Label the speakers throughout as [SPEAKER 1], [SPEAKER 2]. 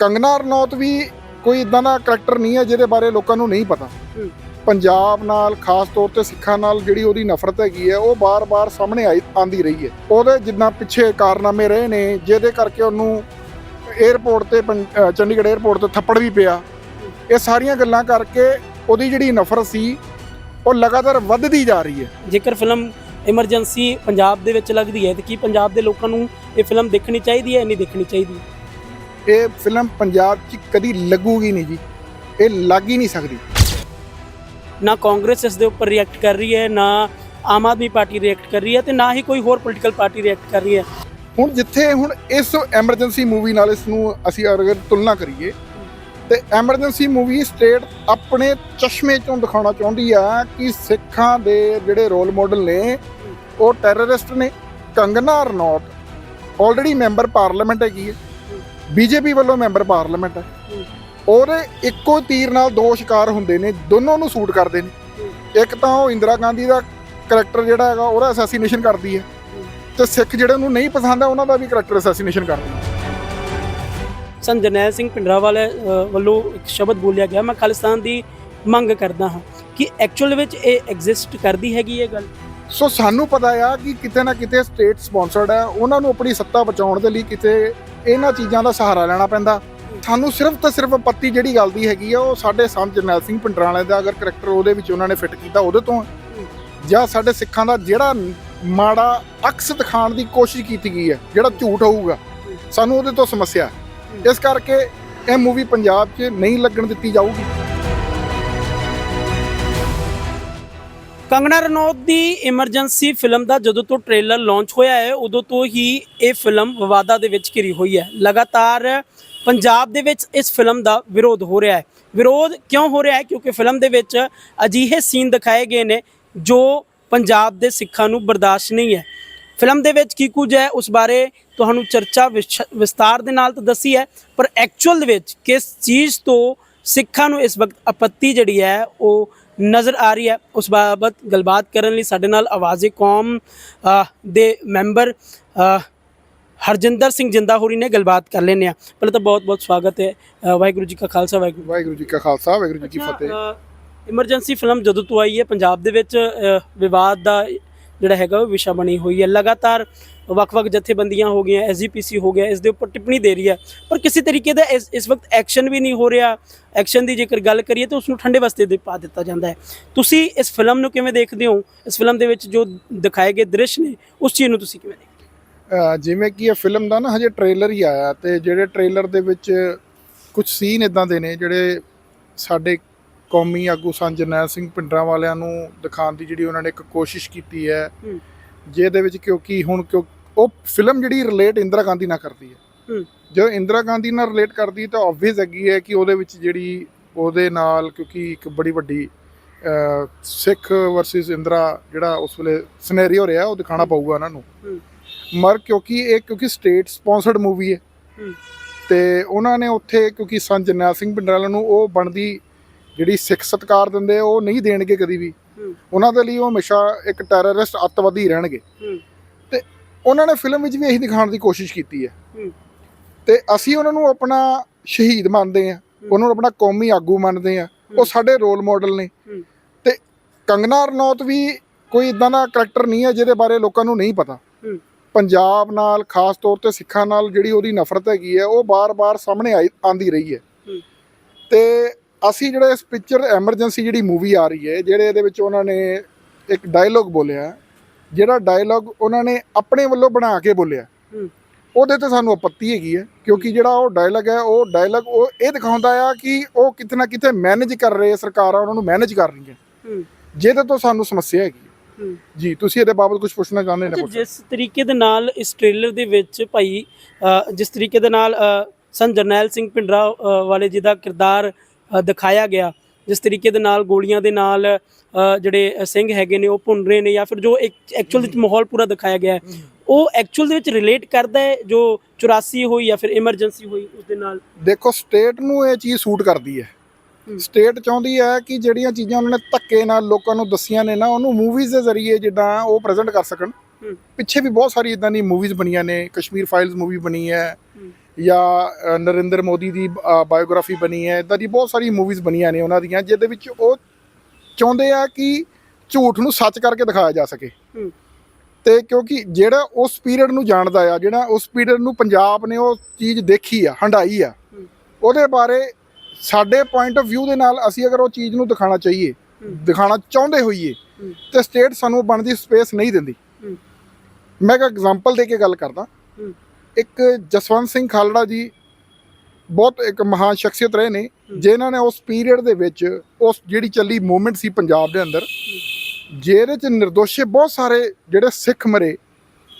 [SPEAKER 1] ਕੰਗਨਾ ਰਣੌਤ ਵੀ ਕੋਈ ਇਦਾਂ ਦਾ ਕਰੈਕਟਰ ਨਹੀਂ ਹੈ ਜਿਹਦੇ ਬਾਰੇ ਲੋਕਾਂ ਨੂੰ ਨਹੀਂ ਪਤਾ। ਪੰਜਾਬ ਨਾਲ ਖਾਸ ਤੌਰ ਤੇ ਸਿੱਖਾਂ ਨਾਲ ਜਿਹੜੀ ਉਹਦੀ ਨਫ਼ਰਤ ਹੈਗੀ ਹੈ ਉਹ ਬਾਰ-ਬਾਰ ਸਾਹਮਣੇ ਆਈ ਆਂਦੀ ਰਹੀ ਹੈ। ਉਹਦੇ ਜਿੰਨਾ ਪਿੱਛੇ ਕਾਰਨਾਮੇ ਰਹੇ ਨੇ ਜਿਹਦੇ ਕਰਕੇ ਉਹਨੂੰ 에ਅਰਪੋਰਟ ਤੇ ਪੰ- ਅਹ ਚੰਡੀਗੜ੍ਹ 에ਅਰਪੋਰਟ ਤੇ ਥੱਪੜ ਵੀ ਪਿਆ। ਇਹ ਸਾਰੀਆਂ ਗੱਲਾਂ ਕਰਕੇ ਉਹਦੀ ਜਿਹੜੀ ਨਫ਼ਰਤ ਸੀ ਉਹ ਲਗਾਤਾਰ ਵੱਧਦੀ ਜਾ ਰਹੀ ਹੈ।
[SPEAKER 2] ਜੇਕਰ ਫਿਲਮ ਐਮਰਜੈਂਸੀ ਪੰਜਾਬ ਦੇ ਵਿੱਚ ਲੱਗਦੀ ਹੈ ਤੇ ਕੀ ਪੰਜਾਬ ਦੇ ਲੋਕਾਂ ਨੂੰ ਇਹ ਫਿਲਮ ਦੇਖਣੀ ਚਾਹੀਦੀ ਹੈ ਨਹੀਂ ਦੇਖਣੀ ਚਾਹੀਦੀ?
[SPEAKER 1] ਇਹ ਫਿਲਮ ਪੰਜਾਬ 'ਚ ਕਦੀ ਲੱਗੂਗੀ ਨਹੀਂ ਜੀ। ਇਹ ਲੱਗ ਹੀ ਨਹੀਂ ਸਕਦੀ।
[SPEAKER 2] ਨਾ ਕਾਂਗਰਸ ਇਸ ਦੇ ਉੱਪਰ ਰਿਐਕਟ ਕਰ ਰਹੀ ਹੈ ਨਾ ਆਮ ਆਦਮੀ ਪਾਰਟੀ ਰਿਐਕਟ ਕਰ ਰਹੀ ਹੈ ਤੇ ਨਾ ਹੀ ਕੋਈ ਹੋਰ ਪੋਲੀਟੀਕਲ ਪਾਰਟੀ ਰਿਐਕਟ ਕਰ ਰਹੀ ਹੈ।
[SPEAKER 1] ਹੁਣ ਜਿੱਥੇ ਹੁਣ ਇਸ ਐਮਰਜੈਂਸੀ ਮੂਵੀ ਨਾਲ ਇਸ ਨੂੰ ਅਸੀਂ ਅਗਰ ਤੁਲਨਾ ਕਰੀਏ ਤੇ ਐਮਰਜੈਂਸੀ ਮੂਵੀ ਸਟੇਟ ਆਪਣੇ ਚਸ਼ਮੇ ਚੋਂ ਦਿਖਾਉਣਾ ਚਾਹੁੰਦੀ ਆ ਕਿ ਸਿੱਖਾਂ ਦੇ ਜਿਹੜੇ ਰੋਲ ਮਾਡਲ ਨੇ ਉਹ ਟੈਰਰਿਸਟ ਨੇ। Kangana Ranaut already member parliament ਹੈਗੀ ਹੈ। ਬੀਜੇਪੀ ਵੱਲੋਂ ਮੈਂਬਰ ਪਾਰਲੀਮੈਂਟ ਹੈ। ਉਹਦੇ ਇੱਕੋ ਤੀਰ ਨਾਲ ਦੋ ਸ਼ਿਕਾਰ ਹੁੰਦੇ ਨੇ ਦੋਨੋਂ ਨੂੰ ਸੂਟ ਕਰਦੇ ਨੇ। ਇੱਕ ਤਾਂ ਉਹ ਇੰਦਰਾ ਗਾਂਧੀ ਦਾ ਕਰੈਕਟਰ ਜਿਹੜਾ ਹੈਗਾ ਉਹਦਾ ਅਸੈਸੀਨੇਸ਼ਨ ਕਰਦੀ ਹੈ। ਤੇ ਸਿੱਖ ਜਿਹੜੇ ਨੂੰ ਨਹੀਂ ਪਸੰਦ ਆ ਉਹਨਾਂ ਦਾ ਵੀ ਕਰੈਕਟਰ ਅਸੈਸੀਨੇਸ਼ਨ ਕਰਦੇ ਨੇ।
[SPEAKER 2] ਸਨ ਜਰਨੈਲ ਸਿੰਘ ਪਿੰਡਰਾਵਾਲੇ ਅ, ਵੱਲੋਂ ਇੱਕ ਸ਼ਬਦ ਬੋਲਿਆ ਗਿਆ। ਮੈਂ ਖਾਲਿਸਤਾਨ ਦੀ ਮੰਗ ਕਰਦਾ ਹਾਂ ਕਿ ਐਕਚੁਅਲ ਵਿੱਚ ਇਹ ਐਗਜ਼ਿਸਟ ਕਰਦੀ ਹੈਗੀ ਇਹ ਗੱਲ?
[SPEAKER 1] ਸੋ ਸਾਨੂੰ ਪਤਾ ਆ ਕਿ ਕਿਤੇ ਨਾ ਕਿਤੇ ਸਟੇਟ ਸਪਾਂਸਰਡ ਹੈ। ਉਹਨਾਂ ਨੂੰ ਆਪਣੀ ਸੱਤਾ ਬਚਾਉਣ ਦੇ ਲਈ ਕਿਤੇ ਇਹਨਾਂ ਚੀਜ਼ਾਂ ਦਾ ਸਹਾਰਾ ਲੈਣਾ ਪੈਂਦਾ। ਸਾਨੂੰ ਸਿਰਫ ਤਾਂ ਸਿਰਫ ਪੱਤੀ ਜਿਹੜੀ ਗੱਲ ਦੀ ਹੈਗੀ ਆ, ਉਹ ਸਾਡੇ ਸੰਤ ਜਰਨੈਲ ਸਿੰਘ ਪੰਡਰਾਲੇ ਦਾ, ਅਗਰ ਕਰੈਕਟਰ ਉਹਦੇ ਵਿੱਚ ਉਹਨਾਂ ਨੇ ਫਿੱਟ ਕੀਤਾ, ਉਹਦੇ ਤੋਂ ਜਾਂ ਸਾਡੇ ਸਿੱਖਾਂ ਦਾ ਜਿਹੜਾ ਮਾੜਾ ਅਕਸ ਦਿਖਾਉਣ ਦੀ ਕੋਸ਼ਿਸ਼ ਕੀਤੀ ਗਈ ਹੈ, ਜਿਹੜਾ ਝੂਠ ਹੋਊਗਾ, ਸਾਨੂੰ ਉਹਦੇ ਤੋਂ ਸਮੱਸਿਆ ਇਸ ਕਰਕੇ ਇਹ ਮੂਵੀ ਪੰਜਾਬ 'ਚ ਨਹੀਂ ਲੱਗਣ ਦਿੱਤੀ ਜਾਊਗੀ।
[SPEAKER 2] ਕੰਗਣਾ ਰਣੌਤ ਦੀ ਐਮਰਜੈਂਸੀ ਫਿਲਮ ਦਾ ਜਦੋਂ ਤੋਂ ਟ੍ਰੇਲਰ ਲਾਂਚ ਹੋਇਆ ਹੈ, ਉਦੋਂ ਤੋਂ ਹੀ ਇਹ ਫਿਲਮ ਵਿਵਾਦਾਂ ਦੇ ਵਿੱਚ ਘਿਰੀ ਹੋਈ ਹੈ। ਲਗਾਤਾਰ ਪੰਜਾਬ ਦੇ ਵਿੱਚ ਇਸ ਫਿਲਮ ਦਾ ਵਿਰੋਧ ਹੋ ਰਿਹਾ ਹੈ। ਵਿਰੋਧ ਕਿਉਂ ਹੋ ਰਿਹਾ ਹੈ? ਕਿਉਂਕਿ ਫਿਲਮ ਦੇ ਵਿੱਚ ਅਜਿਹੇ ਸੀਨ ਦਿਖਾਏ ਗਏ ਨੇ ਜੋ ਪੰਜਾਬ ਦੇ ਸਿੱਖਾਂ ਨੂੰ ਬਰਦਾਸ਼ਤ ਨਹੀਂ ਹੈ। ਫਿਲਮ ਦੇ ਵਿੱਚ ਕੀ ਕੁਝ ਹੈ? ਉਸ ਬਾਰੇ ਤੁਹਾਨੂੰ ਚਰਚਾ ਵਿਸ਼- ਵਿਸਤਾਰ ਦੇ ਨਾਲ ਤਾਂ ਦੱਸੀ ਹੈ, ਪਰ ਐਕਚੁਅਲ ਦੇ ਵਿੱਚ ਕਿਸ ਚੀਜ਼ ਤੋਂ ਸਿੱਖਾਂ ਨੂੰ ਇਸ ਵਕਤ ਆਪੱਤੀ ਜਿਹੜੀ ਹੈ, ਉਹ ਨਜ਼ਰ ਆ ਰਹੀ ਹੈ। ਉਸ ਬਾਬਤ ਗੱਲਬਾਤ ਕਰਨ ਲਈ ਸਾਡੇ ਨਾਲ ਆਵਾਜ਼ੇ ਕੌਮ ਅ, ਦੇ ਮੈਂਬਰ ਅ, ਹਰਜਿੰਦਰ ਸਿੰਘ ਜਿੰਦਾ ਹੋਰੀ ਨੇ ਗੱਲਬਾਤ ਕਰ ਲੈਨੇ ਆ ਪਹਿਲਾਂ ਤਾਂ ਬਹੁਤ ਬਹੁਤ ਸਵਾਗਤ ਹੈ। ਅ, ਵਾਹਿਗੁਰੂ ਜੀ ਕਾ ਖਾਲਸਾ ਵਾਹਿਗੁਰੂ
[SPEAKER 1] ਵਾਹਿਗੁਰੂ ਜੀ ਕਾ ਖਾਲਸਾ ਵਾਹਿਗੁਰੂ ਜੀ ਕੀ ਫਤਿਹ।
[SPEAKER 2] ਐਮਰਜੈਂਸੀ ਫਿਲਮ ਜਦੋਂ ਤੋਂ ਆਈ ਹੈ ਪੰਜਾਬ ਦੇ ਵਿੱਚ ਅ, ਵਿਵਾਦ ਦਾ ਜਿਹੜਾ ਹੈਗਾ ਉਹ ਵਿਸ਼ਾ ਬਣੀ ਹੋਈ ਹੈ। ਲਗਾਤਾਰ ਵੱਖ-ਵੱਖ ਜਥੇਬੰਦੀਆਂ ਹੋ ਗਈਆਂ ਐਸਜੀਪੀਸੀ ਹੋ ਗਿਆ, ਇਸ ਦੇ ਉੱਪਰ ਟਿੱਪਣੀ ਦੇ ਰਹੀ ਹੈ। ਪਰ ਕਿਸੇ ਤਰੀਕੇ ਦਾ ਇਸ ਇਸ ਵਕਤ ਐਕਸ਼ਨ ਵੀ ਨਹੀਂ ਹੋ ਰਿਹਾ। ਐਕਸ਼ਨ ਦੀ ਜੇਕਰ ਗੱਲ ਕਰੀਏ ਤਾਂ ਉਸ ਨੂੰ ਠੰਡੇ ਵਸਤੇ ਦੇ ਪਾ ਦਿੱਤਾ ਜਾਂਦਾ ਹੈ। ਤੁਸੀਂ ਇਸ ਫਿਲਮ ਨੂੰ ਕਿਵੇਂ ਦੇਖਦੇ ਹੋ? ਇਸ ਫਿਲਮ ਦੇ ਵਿੱਚ ਜੋ ਦਿਖਾਏ ਗਏ ਦ੍ਰਿਸ਼ ਨੇ, ਉਸ ਚੀਜ਼ ਨੂੰ ਤੁਸੀਂ ਕਿਵੇਂ ਦੇਖਦੇ
[SPEAKER 1] ਹੋ? ਜਿਵੇਂ ਕਿ ਇਹ ਫਿਲਮ ਦਾ ਨਾ ਹਜੇ ਟ੍ਰੇਲਰ ਹੀ ਆਇਆ ਤੇ ਜਿਹੜੇ ਟ੍ਰੇਲਰ ਦੇ ਵਿੱਚ ਕੁਝ ਸੀਨ ਇਦਾਂ ਦੇ ਨੇ ਜਿਹੜੇ ਸਾਡੇ ਕੌਮੀ ਆਗੂ ਸੰਤ ਜਰਨੈਲ ਸਿੰਘ ਪਿੰਡਰਾਂ ਵਾਲਿਆਂ ਨੂੰ ਦਿਖਾਉਣ ਦੀ ਜਿਹੜੀ ਉਹਨਾਂ ਨੇ ਇੱਕ ਕੋਸ਼ਿਸ਼ ਕੀਤੀ ਹੈ। ਜਿਹਦੇ ਵਿੱਚ ਕਿਉਂਕਿ ਹੁਣ ਕਿਉਂ ਉਹ ਫਿਲਮ ਜਿਹੜੀ ਰਿਲੇਟ ਇੰਦਰਾ ਗਾਂਧੀ ਨਾਲ ਕਰਦੀ ਹੈ। ਜਦੋਂ ਇੰਦਰਾ ਗਾਂਧੀ ਨਾਲ ਰਿਲੇਟ ਕਰਦੀ ਤਾਂ ਆਬਵੀਅਸ ਹੈਗੀ ਹੈ ਕਿ ਉਹਦੇ ਵਿੱਚ ਜਿਹੜੀ ਉਹਦੇ ਨਾਲ ਕਿਉਂਕਿ ਇੱਕ ਬੜੀ ਵੱਡੀ ਸਿੱਖ ਵਰਸਸ ਇੰਦਰਾ ਜਿਹੜਾ ਉਸ ਵੇਲੇ ਸਿਨੈਰੀਓ ਰਿਹਾ ਉਹ ਦਿਖਾਣਾ ਪਊਗਾ ਉਹਨਾਂ ਨੂੰ। ਮਰ ਕਿਉਂਕਿ ਇਹ ਕਿਉਂਕਿ ਸਟੇਟ ਸਪਾਂਸਰਡ ਮੂਵੀ ਹੈ। ਤੇ ਉਹਨਾਂ ਨੇ ਉੱਥੇ ਕਿਉਂਕਿ ਸੰਤ ਜਰਨੈਲ ਸਿੰਘ ਪਿੰਡਰਾਲਾ ਨੂੰ ਉਹ ਬਣਦੀ ਜਿਹੜੀ ਸਿੱਖ ਸਤਕਾਰ ਦਿੰਦੇ ਉਹ ਨਹੀਂ ਦੇਣਗੇ ਕਦੀ ਵੀ। ਉਹਨਾਂ ਦੇ ਲਈ ਉਹ ਹਮੇਸ਼ਾ ਇੱਕ ਟੈਰਰਿਸਟ ਅੱਤਵਾਦੀ ਰਹਿਣਗੇ। ਤੇ ਉਹਨਾਂ ਨੇ ਫਿਲਮ ਵਿੱਚ ਵੀ ਇਹੀ ਦਿਖਾਉਣ ਦੀ ਕੋਸ਼ਿਸ਼ ਕੀਤੀ ਹੈ। ਤੇ ਅਸੀਂ ਉਹਨਾਂ ਨੂੰ ਆਪਣਾ ਸ਼ਹੀਦ ਮੰਨਦੇ ਆ ਉਹਨਾਂ ਨੂੰ ਆਪਣਾ ਕੌਮੀ ਆਗੂ ਮੰਨਦੇ ਆ ਉਹ ਸਾਡੇ ਰੋਲ ਮਾਡਲ ਨੇ। ਤੇ ਕੰਗਨਾ ਰਣੌਤ ਵੀ ਕੋਈ ਇਦਾਂ ਦਾ ਕਰੈਕਟਰ ਨਹੀਂ ਹੈ ਜਿਹਦੇ ਬਾਰੇ ਲੋਕਾਂ ਨੂੰ ਨਹੀਂ ਪਤਾ। ਪੰਜਾਬ ਨਾਲ ਖਾਸ ਤੌਰ ਤੇ ਸਿੱਖਾਂ ਨਾਲ ਜਿਹੜੀ ਉਹਦੀ ਨਫ਼ਰਤ ਹੈਗੀ ਹੈ ਉਹ ਬਾਰ-ਬਾਰ ਸਾਹਮਣੇ ਆਂਦੀ ਰਹੀ ਹੂੰ। ਤੇ ਅਸੀਂ ਜਿਹੜਾ ਇਸ ਪਿਕਚਰ ਐਮਰਜੈਂਸੀ ਜਿਹੜੀ ਮੂਵੀ ਆ ਰਹੀ ਹੈ ਜਿਹੜੇ ਇਹਦੇ ਵਿੱਚ ਉਹਨਾਂ ਨੇ ਇੱਕ ਡਾਇਲੋਗ ਬੋਲਿਆ ਜਿਹੜਾ ਡਾਇਲੋਗ ਉਹਨਾਂ ਨੇ ਆਪਣੇ ਵੱਲੋਂ ਬਣਾ ਕੇ ਬੋਲਿਆ। ਉਹਦੇ ਤੇ ਸਾਨੂੰ ਆਪੱਤੀ ਹੈਗੀ ਹੈ ਕਿਉਂਕਿ ਜਿਹੜਾ ਉਹ ਡਾਇਲੋਗ ਹੈ ਉਹ ਡਾਇਲੋਗ ਉਹ ਇਹ ਦਿਖਾਉਂਦਾ ਆ ਕਿ ਉਹ ਕਿਤੇ ਨਾ ਕਿਤੇ ਮੈਨੇਜ ਕਰ ਰਹੇ ਸਰਕਾਰਾਂ ਉਹਨਾਂ ਨੂੰ ਮੈਨੇਜ ਕਰ ਰਹੀਆਂ। ਜਿਹਦੇ ਤੋਂ ਸਾਨੂੰ ਸਮੱਸਿਆ ਹੈਗੀ। ਜੀ ਤੁਸੀਂ ਇਹਦੇ ਬਾਬਤ ਕੁਝ ਪੁੱਛਣਾ ਚਾਹੁੰਦੇ ਨੇ।
[SPEAKER 2] ਜਿਸ ਤਰੀਕੇ ਦੇ ਨਾਲ ਇਸ ਟ੍ਰੇਲਰ ਦੇ ਵਿੱਚ ਭਾਈ ਜਿਸ ਤਰੀਕੇ ਦੇ ਨਾਲ ਜਰਨੈਲ ਸਿੰਘ ਪਿੰਡਰਾ ਵਾਲੇ ਜੀ ਦਾ ਕਿਰਦਾਰ ਦਿਖਾਇਆ ਗਿਆ ਜਿਸ ਤਰੀਕੇ ਦੇ ਨਾਲ ਗੋਲੀਆਂ ਦੇ ਨਾਲ ਜਿਹੜੇ ਸਿੰਘ ਹੈਗੇ ਨੇ ਉਹ ਭੁੰਨ ਰਹੇ ਨੇ ਜਾਂ ਫਿਰ ਜੋ ਐਕਚੁਅਲ ਵਿੱਚ ਮਾਹੌਲ ਪੂਰਾ ਦਿਖਾਇਆ ਗਿਆ ਹੈ ਉਹ ਐਕਚੁਅਲ ਦੇ ਵਿੱਚ ਰਿਲੇਟ ਕਰਦਾ ਹੈ ਜੋ 84 ਹੋਈ ਜਾਂ ਫਿਰ ਐਮਰਜੈਂਸੀ ਹੋਈ ਉਸ ਦੇ ਨਾਲ
[SPEAKER 1] ਦੇਖੋ ਸਟੇਟ ਨੂੰ ਇਹ ਚੀਜ਼ ਸੂਟ ਕਰਦੀ ਹੈ। ਸਟੇਟ ਚਾਹੁੰਦੀ ਹੈ ਕਿ ਜਿਹੜੀਆਂ ਚੀਜ਼ਾਂ ਉਹਨਾਂ ਨੇ ਧੱਕੇ ਨਾਲ ਲੋਕਾਂ ਨੂੰ ਦੱਸੀਆਂ ਨੇ ਨਾ ਉਹਨੂੰ ਮੂਵੀਜ਼ ਦੇ ਜ਼ਰੀਏ ਜਿੱਦਾਂ ਉਹ ਪ੍ਰੈਜ਼ੈਂਟ ਕਰ ਸਕਣ। ਪਿੱਛੇ ਵੀ ਬਹੁਤ ਸਾਰੀ ਇਦਾਂ ਦੀ ਮੂਵੀਜ਼ ਬਣੀਆਂ ਨੇ ਕਸ਼ਮੀਰ ਫਾਈਲਸ ਮੂਵੀ ਬਣੀ ਹੂੰ। ਜਾਂ ਨਰਿੰਦਰ ਮੋਦੀ ਦੀ ਬਾਇਓਗ੍ਰਾਫੀ ਬਣੀ ਹੈ ਇਦਾਂ ਦੀ ਬਹੁਤ ਸਾਰੀ ਮੂਵੀਜ਼ ਬਣੀਆਂ ਨੇ ਉਹਨਾਂ ਦੀਆਂ ਜਿਹਦੇ ਵਿੱਚ ਉਹ ਚਾਹੁੰਦੇ ਆ ਕਿ ਝੂਠ ਨੂੰ ਸੱਚ ਕਰਕੇ ਦਿਖਾਇਆ ਜਾ ਸਕੇ ਤੇ ਕਿਉਂਕਿ ਜਿਹੜਾ ਉਸ ਪੀਰੀਅਡ ਨੂੰ ਜਾਣਦਾ ਆ ਜਿਹੜਾ ਉਸ ਪੀਰੀਅਡ ਨੂੰ ਪੰਜਾਬ ਨੇ ਉਹ ਚੀਜ਼ ਦੇਖੀ ਆ ਹੰਡਾਈ ਆ। ਉਹਦੇ ਬਾਰੇ ਸਾਡੇ ਪੁਆਇੰਟ ਆਫ View ਦੇ ਨਾਲ ਅਸੀਂ ਅਗਰ ਉਹ ਚੀਜ਼ ਨੂੰ ਦਿਖਾਣਾ ਚਾਹੀਏ। ਦਿਖਾਣਾ ਚਾਹੁੰਦੇ ਹੋਈਏ। ਤੇ ਸਟੇਟ ਸਾਨੂੰ ਬਣਦੀ ਸਪੇਸ ਨਹੀਂ ਦਿੰਦੀ। ਮੈਂ ਇੱਕ ਐਗਜ਼ਾਮਪਲ ਦੇ ਕੇ ਗੱਲ ਕਰਦਾ। ਇੱਕ ਜਸਵੰਤ ਸਿੰਘ ਖਾਲੜਾ ਜੀ ਬਹੁਤ ਇੱਕ ਮਹਾਨ ਸ਼ਖਸੀਅਤ ਰਹੇ ਨੇ। ਜਿਨ੍ਹਾਂ ਨੇ ਉਸ ਪੀਰੀਅਡ ਦੇ ਵਿੱਚ ਉਸ ਜਿਹੜੀ ਚੱਲੀ ਮੂਵਮੈਂਟ ਸੀ ਪੰਜਾਬ ਦੇ ਅੰਦਰ ਜਿਹਦੇ ਚ ਨਿਰਦੋਸ਼ੇ ਬਹੁਤ ਸਾਰੇ ਜਿਹੜੇ ਸਿੱਖ ਮਰੇ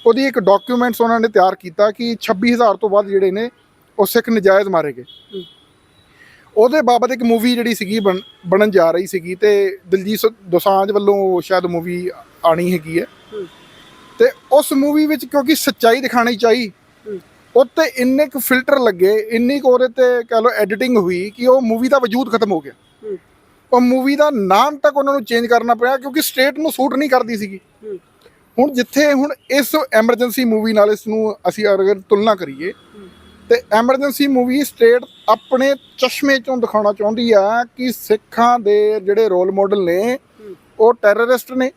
[SPEAKER 1] ਉਹਦੀ ਇੱਕ ਡਾਕੂਮੈਂਟਸ ਉਹਨਾਂ ਨੇ ਤਿਆਰ ਕੀਤਾ ਕਿ 26000 ਤੋਂ ਵੱਧ ਜਿਹੜੇ ਨੇ ਉਹ ਸਿੱਖ ਨਜਾਇਜ਼ ਮਾਰੇ ਗਏ। ਉਹਦੇ ਬਾਬਤ ਇੱਕ ਮੂਵੀ ਜਿਹੜੀ ਸੀਗੀ ਬਣ- ਬਣਨ ਜਾ ਰਹੀ ਸੀਗੀ ਤੇ ਦਿਲਜੀਤ ਦੋਸਾਂਝ ਵੱਲੋਂ ਸ਼ਾਇਦ ਮੂਵੀ ਆਣੀ ਹੈਗੀ ਹੈ। ਤੇ ਉਸ ਮੂਵੀ ਵਿੱਚ ਕਿਉਂਕਿ ਸੱਚਾਈ ਦਿਖਾਣੀ ਚਾਹੀ। ਉੱਤੇ ਇੰਨੇ ਕੁ ਫਿਲਟਰ ਲੱਗੇ ਇੰਨੀ ਕੁ ਉਹਦੇ ਤੇ ਕਹ ਲਓ ਐਡੀਟਿੰਗ ਹੋਈ ਕਿ ਉਹ ਮੂਵੀ ਦਾ ਵਜੂਦ ਖਤਮ ਹੋ ਗਿਆ। ਉਹ ਮੂਵੀ ਦਾ ਨਾਮ ਤੱਕ ਉਹਨਾਂ ਨੂੰ ਚੇਂਜ ਕਰਨਾ ਪਿਆ ਕਿਉਂਕਿ ਸਟੇਟ ਨੂੰ ਸੂਟ ਨਹੀਂ ਕਰਦੀ ਸੀਗੀ। ਹੁਣ ਜਿੱਥੇ ਹੁਣ ਇਸ ਐਮਰਜੈਂਸੀ ਮੂਵੀ ਨਾਲ ਇਸ ਨੂੰ ਅਸੀਂ ਅਗਰ ਤੁਲਨਾ ਕਰੀਏ। ਤੇ ਐਮਰਜੈਂਸੀ ਮੂਵੀ ਸਟੇਟ ਆਪਣੇ ਚਸ਼ਮੇ ਚੋਂ ਦਿਖਾਉਣਾ ਚਾਹੁੰਦੀ ਆ ਕਿ ਸਿੱਖਾਂ ਦੇ ਜਿਹੜੇ ਰੋਲ ਮਾਡਲ ਨੇ। ਉਹ ਟੈਰਰਿਸਟ ਨੇ।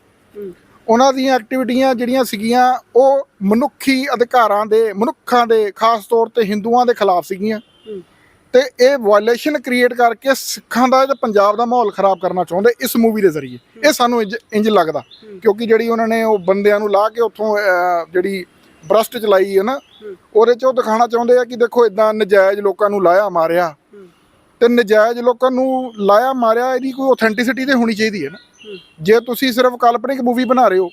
[SPEAKER 1] ਉਹਨਾਂ ਦੀਆਂ ਐਕਟੀਵਿਟੀਆਂ ਜਿਹੜੀਆਂ ਸੀਗੀਆਂ ਉਹ ਮਨੁੱਖੀ ਅਧਿਕਾਰਾਂ ਦੇ ਮਨੁੱਖਾਂ ਦੇ ਖਾਸ ਤੌਰ ਤੇ ਹਿੰਦੂਆਂ ਦੇ ਖਿਲਾਫ ਸੀਗੀਆਂ। ਤੇ ਇਹ ਵਾਇਲੇਸ਼ਨ ਕ੍ਰੀਏਟ ਕਰਕੇ ਸਿੱਖਾਂ ਦਾ ਤੇ ਪੰਜਾਬ ਦਾ ਮਾਹੌਲ ਖਰਾਬ ਕਰਨਾ ਚਾਹੁੰਦੇ ਇਸ ਮੂਵੀ ਦੇ ਜ਼ਰੀਏ ਇਹ ਸਾਨੂੰ ਇੰਜ ਲੱਗਦਾ। ਕਿਉਂਕਿ ਜਿਹੜੀ ਉਹਨਾਂ ਨੇ ਉਹ ਬੰਦਿਆਂ ਨੂੰ ਲਾ ਕੇ ਉੱਥੋਂ ਜਿਹੜੀ ਬਰਸਟ ਚਲਾਈ ਹੈ ਨਾ। ਉਹਦੇ 'ਚ ਉਹ ਦਿਖਾਉਣਾ ਚਾਹੁੰਦੇ ਆ ਕਿ ਦੇਖੋ ਇਦਾਂ ਨਜਾਇਜ਼ ਲੋਕਾਂ ਨੂੰ ਲਾਇਆ ਮਾਰਿਆ। ਤੇ ਨਜਾਇਜ਼ ਲੋਕਾਂ ਨੂੰ ਲਾਇਆ ਮਾਰਿਆ ਇਹਦੀ ਕੋਈ ਆਥੈਂਟਿਸਿਟੀ ਤੇ ਹੋਣੀ ਚਾਹੀਦੀ ਹੈ ਨਾ। ਜੇ ਤੁਸੀਂ ਸਿਰਫ ਕਾਲਪਨਿਕ ਮੂਵੀ ਬਣਾ ਰਹੇ ਹੋ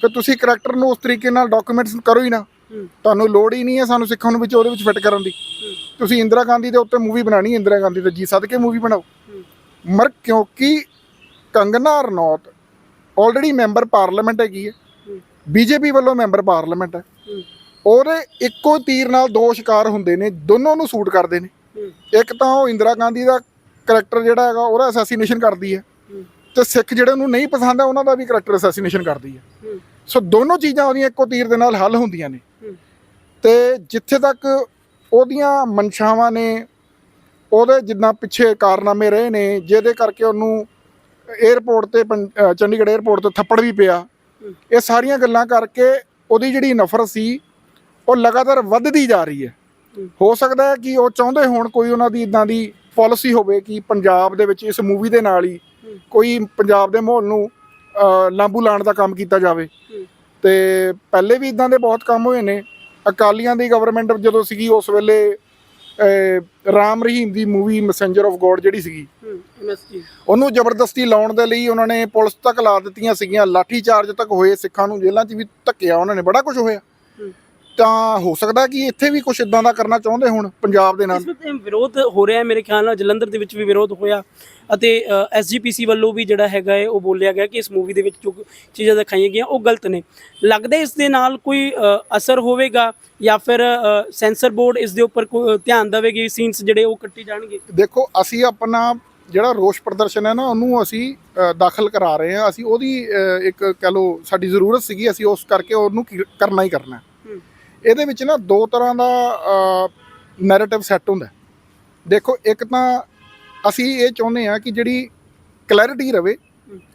[SPEAKER 1] ਫਿਰ ਤੁਸੀਂ ਕਰੈਕਟਰ ਨੂੰ ਉਸ ਤਰੀਕੇ ਨਾਲ ਡਾਕੂਮੈਂਟਸ ਕਰੋ ਹੀ ਨਾ। ਤੁਹਾਨੂੰ ਲੋੜ ਹੀ ਨਹੀਂ ਹੈ ਸਾਨੂੰ ਸਿੱਖਾਂ ਨੂੰ ਵਿੱਚ ਉਹਦੇ ਵਿੱਚ ਫਿੱਟ ਕਰਨ ਦੀ ਤੁਸੀਂ ਇੰਦਰਾ ਗਾਂਧੀ ਦੇ ਉੱਤੇ ਮੂਵੀ ਬਣਾਣੀ ਹੈ ਇੰਦਰਾ ਗਾਂਧੀ ਤੇ ਜੀ ਸਦਕੇ ਮੂਵੀ ਬਣਾਓ। ਮਰ ਕਿਉਂਕਿ Kangana Ranaut already member parliament ਹੈਗੀ ਹੈ। ਬੀਜੇਪੀ ਵੱਲੋਂ ਮੈਂਬਰ ਪਾਰਲੀਮੈਂਟ ਹੈ। ਉਹਦੇ ਇੱਕੋ ਤੀਰ ਨਾਲ ਦੋ ਸ਼ਿਕਾਰ ਹੁੰਦੇ ਨੇ ਦੋਨੋਂ ਨੂੰ ਸੂਟ ਕਰਦੇ ਨੇ। ਇੱਕ ਤਾਂ ਉਹ ਇੰਦਰਾ ਗਾਂਧੀ ਦਾ ਕਰੈਕਟਰ ਜਿਹੜਾ ਹੈਗਾ ਉਹਦਾ ਅਸੈਸੀਨੇਸ਼ਨ ਕਰਦੀ ਹੈ। ਤੇ ਸਿੱਖ ਜਿਹੜੇ ਨੂੰ ਨਹੀਂ ਪਸੰਦ ਹੈ ਉਹਨਾਂ ਦਾ ਵੀ ਕਰੈਕਟਰ ਅਸੈਸੀਨੇਸ਼ਨ ਕਰਦੀ ਹੈ। ਸੋ ਦੋਨੋਂ ਚੀਜ਼ਾਂ ਉਹਦੀਆਂ ਇੱਕੋ ਤੀਰ ਦੇ ਨਾਲ ਹੱਲ ਹੁੰਦੀਆਂ ਨੇ। ਤੇ ਜਿੱਥੇ ਤੱਕ ਉਹਦੀਆਂ ਮਨਸ਼ਾਵਾਂ ਨੇ ਉਹਦੇ ਜਿੱਦਾਂ ਪਿੱਛੇ ਕਾਰਨਾਮੇ ਰਹੇ ਨੇ ਜਿਹਦੇ ਕਰਕੇ ਉਹਨੂੰ 에ਅਰਪੋਰਟ ਤੇ ਪੰ- ਅਹ ਚੰਡੀਗੜ੍ਹ 에ਅਰਪੋਰਟ ਤੇ ਥੱਪੜ ਵੀ ਪਿਆ। ਇਹ ਸਾਰੀਆਂ ਗੱਲਾਂ ਕਰਕੇ ਉਹਦੀ ਜਿਹੜੀ ਨਫ਼ਰਤ ਸੀ ਉਹ ਲਗਾਤਾਰ ਵੱਧਦੀ ਜਾ ਰਹੀ ਹੈ
[SPEAKER 2] ਹੋ
[SPEAKER 1] ਸਕਦਾ ਹੈ ਕਿ ਉਹ ਚਾਹੁੰਦੇ ਹੋਣ ਕੋਈ ਉਹਨਾਂ ਦੀ ਇਦਾਂ ਦੀ ਪਾਲਿਸੀ ਹੋਵੇ ਕਿ ਪੰਜਾਬ ਦੇ ਵਿੱਚ ਇਸ ਮੂਵੀ ਦੇ ਨਾਲ ਹੀ ਕੋਈ ਪੰਜਾਬ ਦੇ ਮਾਹੌਲ ਨੂੰ ਲਾਂਬੂ ਲਾਉਣ ਦਾ ਕੰਮ ਕੀਤਾ ਜਾਵੇ। ਤੇ ਪਹਿਲੇ ਵੀ ਇਦਾਂ ਦੇ ਬਹੁਤ ਕੰਮ ਹੋਏ ਨੇ। ਅਕਾਲੀਆਂ ਦੀ ਗਵਰਨਮੈਂਟ ਜਦੋਂ ਸੀਗੀ, ਉਸ ਵੇਲੇ ਰਾਮ ਰਹੀਮ ਦੀ ਮੂਵੀ ਮੈਸੇਂਜਰ ਆਫ ਗੋਡ ਜਿਹੜੀ ਸੀਗੀ, ਉਹਨੂੰ ਜ਼ਬਰਦਸਤੀ ਲਾਉਣ ਦੇ ਲਈ ਉਹਨਾਂ ਨੇ ਪੁਲਿਸ ਤੱਕ ਲਾ ਦਿੱਤੀਆਂ ਸੀਗੀਆਂ। ਲਾਠੀ ਚਾਰਜ ਤੱਕ ਹੋਏ ਸਿੱਖਾਂ ਨੂੰ ਜੇਲ੍ਹਾਂ 'ਚ ਵੀ ਧੱਕਿਆ ਉਹਨਾਂ ਨੇ। ਬੜਾ ਕੁਝ ਹੋਇਆ। ਤਾਂ ਹੋ ਸਕਦਾ ਕਿ ਇੱਥੇ ਵੀ ਕੁਝ ਇਦਾਂ ਦਾ ਕਰਨਾ ਚਾਹੁੰਦੇ ਹੁਣ ਪੰਜਾਬ ਦੇ ਨਾਲ?
[SPEAKER 2] ਇਸ ਵਿੱਚ ਵਿਰੋਧ ਹੋ ਰਿਹਾ ਹੈ ਮੇਰੇ ਖਿਆਲ ਨਾਲ ਜਲੰਧਰ ਦੇ ਵਿੱਚ ਵੀ ਵਿਰੋਧ ਹੋਇਆ ਅਤੇ ਐਸਜੀਪੀਸੀ ਵੱਲੋਂ ਵੀ ਜਿਹੜਾ ਹੈਗਾ ਹੈ ਉਹ ਬੋਲਿਆ ਗਿਆ ਕਿ ਇਸ ਮੂਵੀ ਦੇ ਵਿੱਚ ਜੋ ਚੀਜ਼ਾਂ ਦਿਖਾਈਆਂ ਗਈਆਂ ਉਹ ਗਲਤ ਨੇ। ਲੱਗਦਾ ਇਸ ਦੇ ਨਾਲ ਕੋਈ ਅਸਰ ਹੋਵੇਗਾ ਜਾਂ ਫਿਰ ਸੈਂਸਰ ਬੋਰਡ ਇਸ ਦੇ ਉੱਪਰ ਕੋਈ ਧਿਆਨ ਦੇਵੇਗੀ ਸੀਨਸ ਜਿਹੜੇ ਉਹ ਕੱਟੀ ਜਾਣਗੇ?
[SPEAKER 1] ਦੇਖੋ ਅਸੀਂ ਆਪਣਾ ਜਿਹੜਾ ਰੋਸ਼ ਪ੍ਰਦਰਸ਼ਨ ਹੈ ਨਾ ਉਹਨੂੰ ਅਸੀਂ ਦਾਖਲ ਕਰਾ ਰਹੇ ਹਾਂ। ਅਸੀਂ ਉਹਦੀ ਇੱਕ ਕਹ ਲਓ ਸਾਡੀ ਜ਼ਰੂਰਤ ਸੀਗੀ ਅਸੀਂ ਉਸ ਕਰਕੇ ਉਹਨੂੰ ਕਰਨਾ ਹੀ ਕਰਨਾ।
[SPEAKER 2] ਹੂੰ।
[SPEAKER 1] ਇਹਦੇ ਵਿੱਚ ਨਾ ਦੋ ਤਰ੍ਹਾਂ ਦਾ ਨੈਰੇਟਿਵ ਸੈੱਟ ਹੁੰਦਾ। ਦੇਖੋ ਇੱਕ ਤਾਂ ਅਸੀਂ ਇਹ ਚਾਹੁੰਦੇ ਹਾਂ ਕਿ ਜਿਹੜੀ ਕਲੈਰਿਟੀ ਰਵੇ।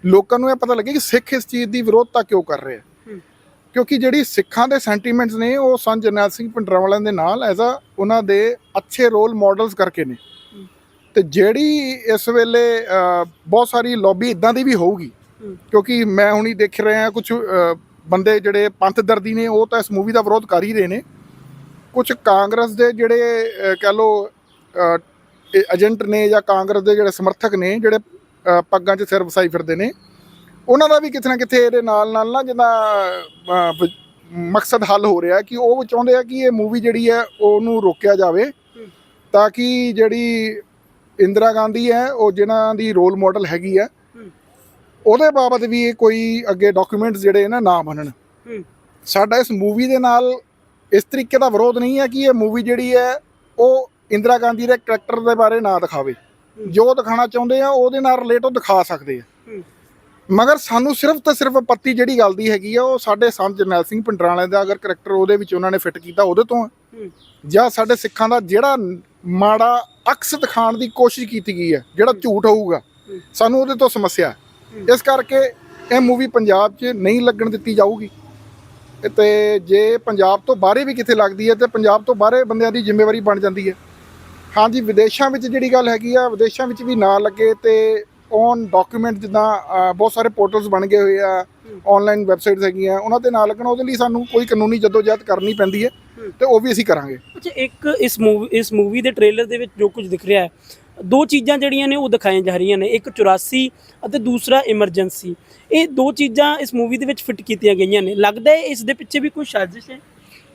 [SPEAKER 1] ਲੋਕਾਂ ਨੂੰ ਇਹ ਪਤਾ ਲੱਗੇ ਕਿ ਸਿੱਖ ਇਸ ਚੀਜ਼ ਦੀ ਵਿਰੋਧਤਾ ਕਿਉਂ ਕਰ ਰਹੇ ਆ। ਕਿਉਂਕਿ ਜਿਹੜੀ ਸਿੱਖਾਂ ਦੇ ਸੈਂਟੀਮੈਂਟਸ ਨੇ ਉਹ ਸੰਤ ਜਰਨੈਲ ਸਿੰਘ ਭਿੰਡਰਾਂਵਾਲਿਆਂ ਦੇ ਨਾਲ ਐਜ਼ ਅ ਉਹਨਾਂ ਦੇ ਅੱਛੇ ਰੋਲ ਮਾਡਲਸ ਕਰਕੇ ਨੇ ਤੇ ਜਿਹੜੀ ਇਸ ਵੇਲੇ ਬਹੁਤ ਸਾਰੀ ਲੌਬੀ ਇਦਾਂ ਦੀ ਵੀ ਹੋਊਗੀ। ਕਿਉਂਕਿ ਮੈਂ ਹੁਣੀ ਦੇਖ ਰਿਹਾ ਕੁਝ ਬੰਦੇ ਜਿਹੜੇ ਪੰਥ ਦਰਦੀ ਨੇ ਉਹ ਤਾਂ ਇਸ ਮੂਵੀ ਦਾ ਵਿਰੋਧ ਕਰ ਹੀ ਰਹੇ ਨੇ। ਕੁਝ ਕਾਂਗਰਸ ਦੇ ਜਿਹੜੇ ਅ, ਕਹਿ ਲੋ ਏਜੰਟ ਨੇ ਜਾਂ ਕਾਂਗਰਸ ਦੇ ਜਿਹੜੇ ਸਮਰਥਕ ਨੇ ਜਿਹੜੇ ਪੱਗਾਂ 'ਚ ਸਿਰ ਵਸਾਈ ਫਿਰਦੇ ਨੇ ਉਹਨਾਂ ਦਾ ਵੀ ਕਿਤੇ ਨਾ ਕਿਤੇ ਇਹਦੇ ਨਾਲ ਨਾਲ ਨਾ ਜਿਹਦਾ ਮਕਸਦ ਹੱਲ ਹੋ ਰਿਹਾ ਕਿ ਉਹ ਚਾਹੁੰਦੇ ਆ ਕਿ ਇਹ ਮੂਵੀ ਜਿਹੜੀ ਹੈ ਉਹਨੂੰ ਰੋਕਿਆ ਜਾਵੇ ਤਾਂ ਕਿ ਜਿਹੜੀ ਇੰਦਰਾ ਗਾਂਧੀ ਹੈ ਉਹ ਜਿਨ੍ਹਾਂ ਦੀ ਰੋਲ ਮਾਡਲ ਹੈਗੀ ਹੈ ਉਹਦੇ ਬਾਬਤ ਵੀ ਇਹ ਕੋਈ ਅੱਗੇ ਡਾਕੂਮੈਂਟਸ ਜਿਹੜੇ ਨਾ ਨਾ ਬਣਨ। ਸਾਡਾ ਇਸ ਮੂਵੀ ਦੇ ਨਾਲ ਇਸ ਤਰੀਕੇ ਦਾ ਵਿਰੋਧ ਨਹੀਂ ਹੈ ਕਿ ਇਹ ਮੂਵੀ ਜਿਹੜੀ ਹੈ ਉਹ ਇੰਦਰਾ ਗਾਂਧੀ ਦੇ ਕਰੈਕਟਰ ਦੇ ਬਾਰੇ ਨਾ ਦਿਖਾਵੇ। ਜੋ ਦਿਖਾਣਾ ਚਾਹੁੰਦੇ ਆ ਉਹਦੇ ਨਾਲ ਰਿਲੇਟ ਉਹ ਦਿਖਾ ਸਕਦੇ ਆ। ਮਗਰ ਸਾਨੂੰ ਸਿਰਫ ਤੇ ਸਿਰਫ ਪੱਤੀ ਜਿਹੜੀ ਗੱਲ ਦੀ ਹੈਗੀ ਆ ਉਹ ਸਾਡੇ ਸੰਤ ਜਰਨੈਲ ਸਿੰਘ ਪਿੰਡਰਾਲੇ ਦਾ ਅਗਰ ਕਰੈਕਟਰ ਉਹਦੇ ਵਿੱਚ ਉਹਨਾਂ ਨੇ ਫਿੱਟ ਕੀਤਾ ਉਹਦੇ ਤੋਂ ਜਾਂ ਸਾਡੇ ਸਿੱਖਾਂ ਦਾ ਜਿਹੜਾ ਮਾੜਾ ਅਕਸ ਦਿਖਾਉਣ ਦੀ ਕੋਸ਼ਿਸ਼ ਕੀਤੀ ਗਈ ਹੈ ਜਿਹੜਾ ਝੂਠ ਹੋਊਗਾ। ਸਾਨੂੰ ਉਹਦੇ ਤੋਂ ਸਮੱਸਿਆ ਹੈ। ਇਸ ਕਰਕੇ ਇਹ ਮੂਵੀ ਪੰਜਾਬ 'ਚ ਨਹੀਂ ਲੱਗਣ ਦਿੱਤੀ ਜਾਊਗੀ ਤੇ ਜੇ ਪੰਜਾਬ ਤੋਂ ਬਾਹਰੇ ਵੀ ਕਿਤੇ ਲੱਗਦੀ ਹੈ, ਤੇ ਪੰਜਾਬ ਤੋਂ ਬਾਹਰੇ ਬੰਦਿਆਂ ਦੀ ਜ਼ਿੰਮੇਵਾਰੀ ਬਣ ਜਾਂਦੀ ਹੈ ਹਾਂਜੀ ਵਿਦੇਸ਼ਾਂ ਵਿੱਚ ਜਿਹੜੀ ਗੱਲ ਹੈਗੀ ਆ, ਵਿਦੇਸ਼ਾਂ ਵਿੱਚ ਵੀ ਨਾ ਲੱਗੇ ਤੇ ਔਨ ਡਾਕੂਮੈਂਟ ਜਿੱਦਾਂ ਬਹੁਤ ਸਾਰੇ ਪੋਰਟਲਸ ਬਣ ਗਏ ਹੋਏ ਆ ਆਨਲਾਈਨ ਵੈਬਸਾਈਟਸ ਹੈਗੀਆਂ, ਉਹਨਾਂ ਤੇ ਨਾ ਲੱਗਣ, ਉਹਦੇ ਲਈ ਸਾਨੂੰ ਕੋਈ ਕਾਨੂੰਨੀ ਜਦੋਜਹਿਦ ਕਰਨੀ ਪੈਂਦੀ ਹੈ
[SPEAKER 2] ਹੂੰ।
[SPEAKER 1] ਤੇ ਉਹ ਵੀ ਅਸੀਂ ਕਰਾਂਗੇ
[SPEAKER 2] ਅੱਛਾ, ਇੱਕ ਇਸ ਮੂਵੀ ਇਸ ਮੂਵੀ ਦੇ ਟ੍ਰੇਲਰ ਦੇ ਵਿੱਚ ਜੋ ਕੁਝ ਦਿਖ ਰਿਹਾ ਹੈ ਦੋ ਚੀਜ਼ਾਂ ਜਿਹੜੀਆਂ ਨੇ ਉਹ ਦਿਖਾਈਆਂ ਜਾ ਰਹੀਆਂ ਨੇ ਇੱਕ 84 ਅਤੇ ਦੂਸਰਾ ਇਮਰਜੈਂਸੀ ਇਹ ਦੋ ਚੀਜ਼ਾਂ ਇਸ ਮੂਵੀ ਦੇ ਵਿੱਚ ਫਿੱਟ ਕੀਤੀਆਂ ਗਈਆਂ ਨੇ। ਲੱਗਦਾ ਹੈ ਇਸ ਦੇ ਪਿੱਛੇ ਵੀ ਕੋਈ ਸਾਜ਼ਿਸ਼ ਹੈ?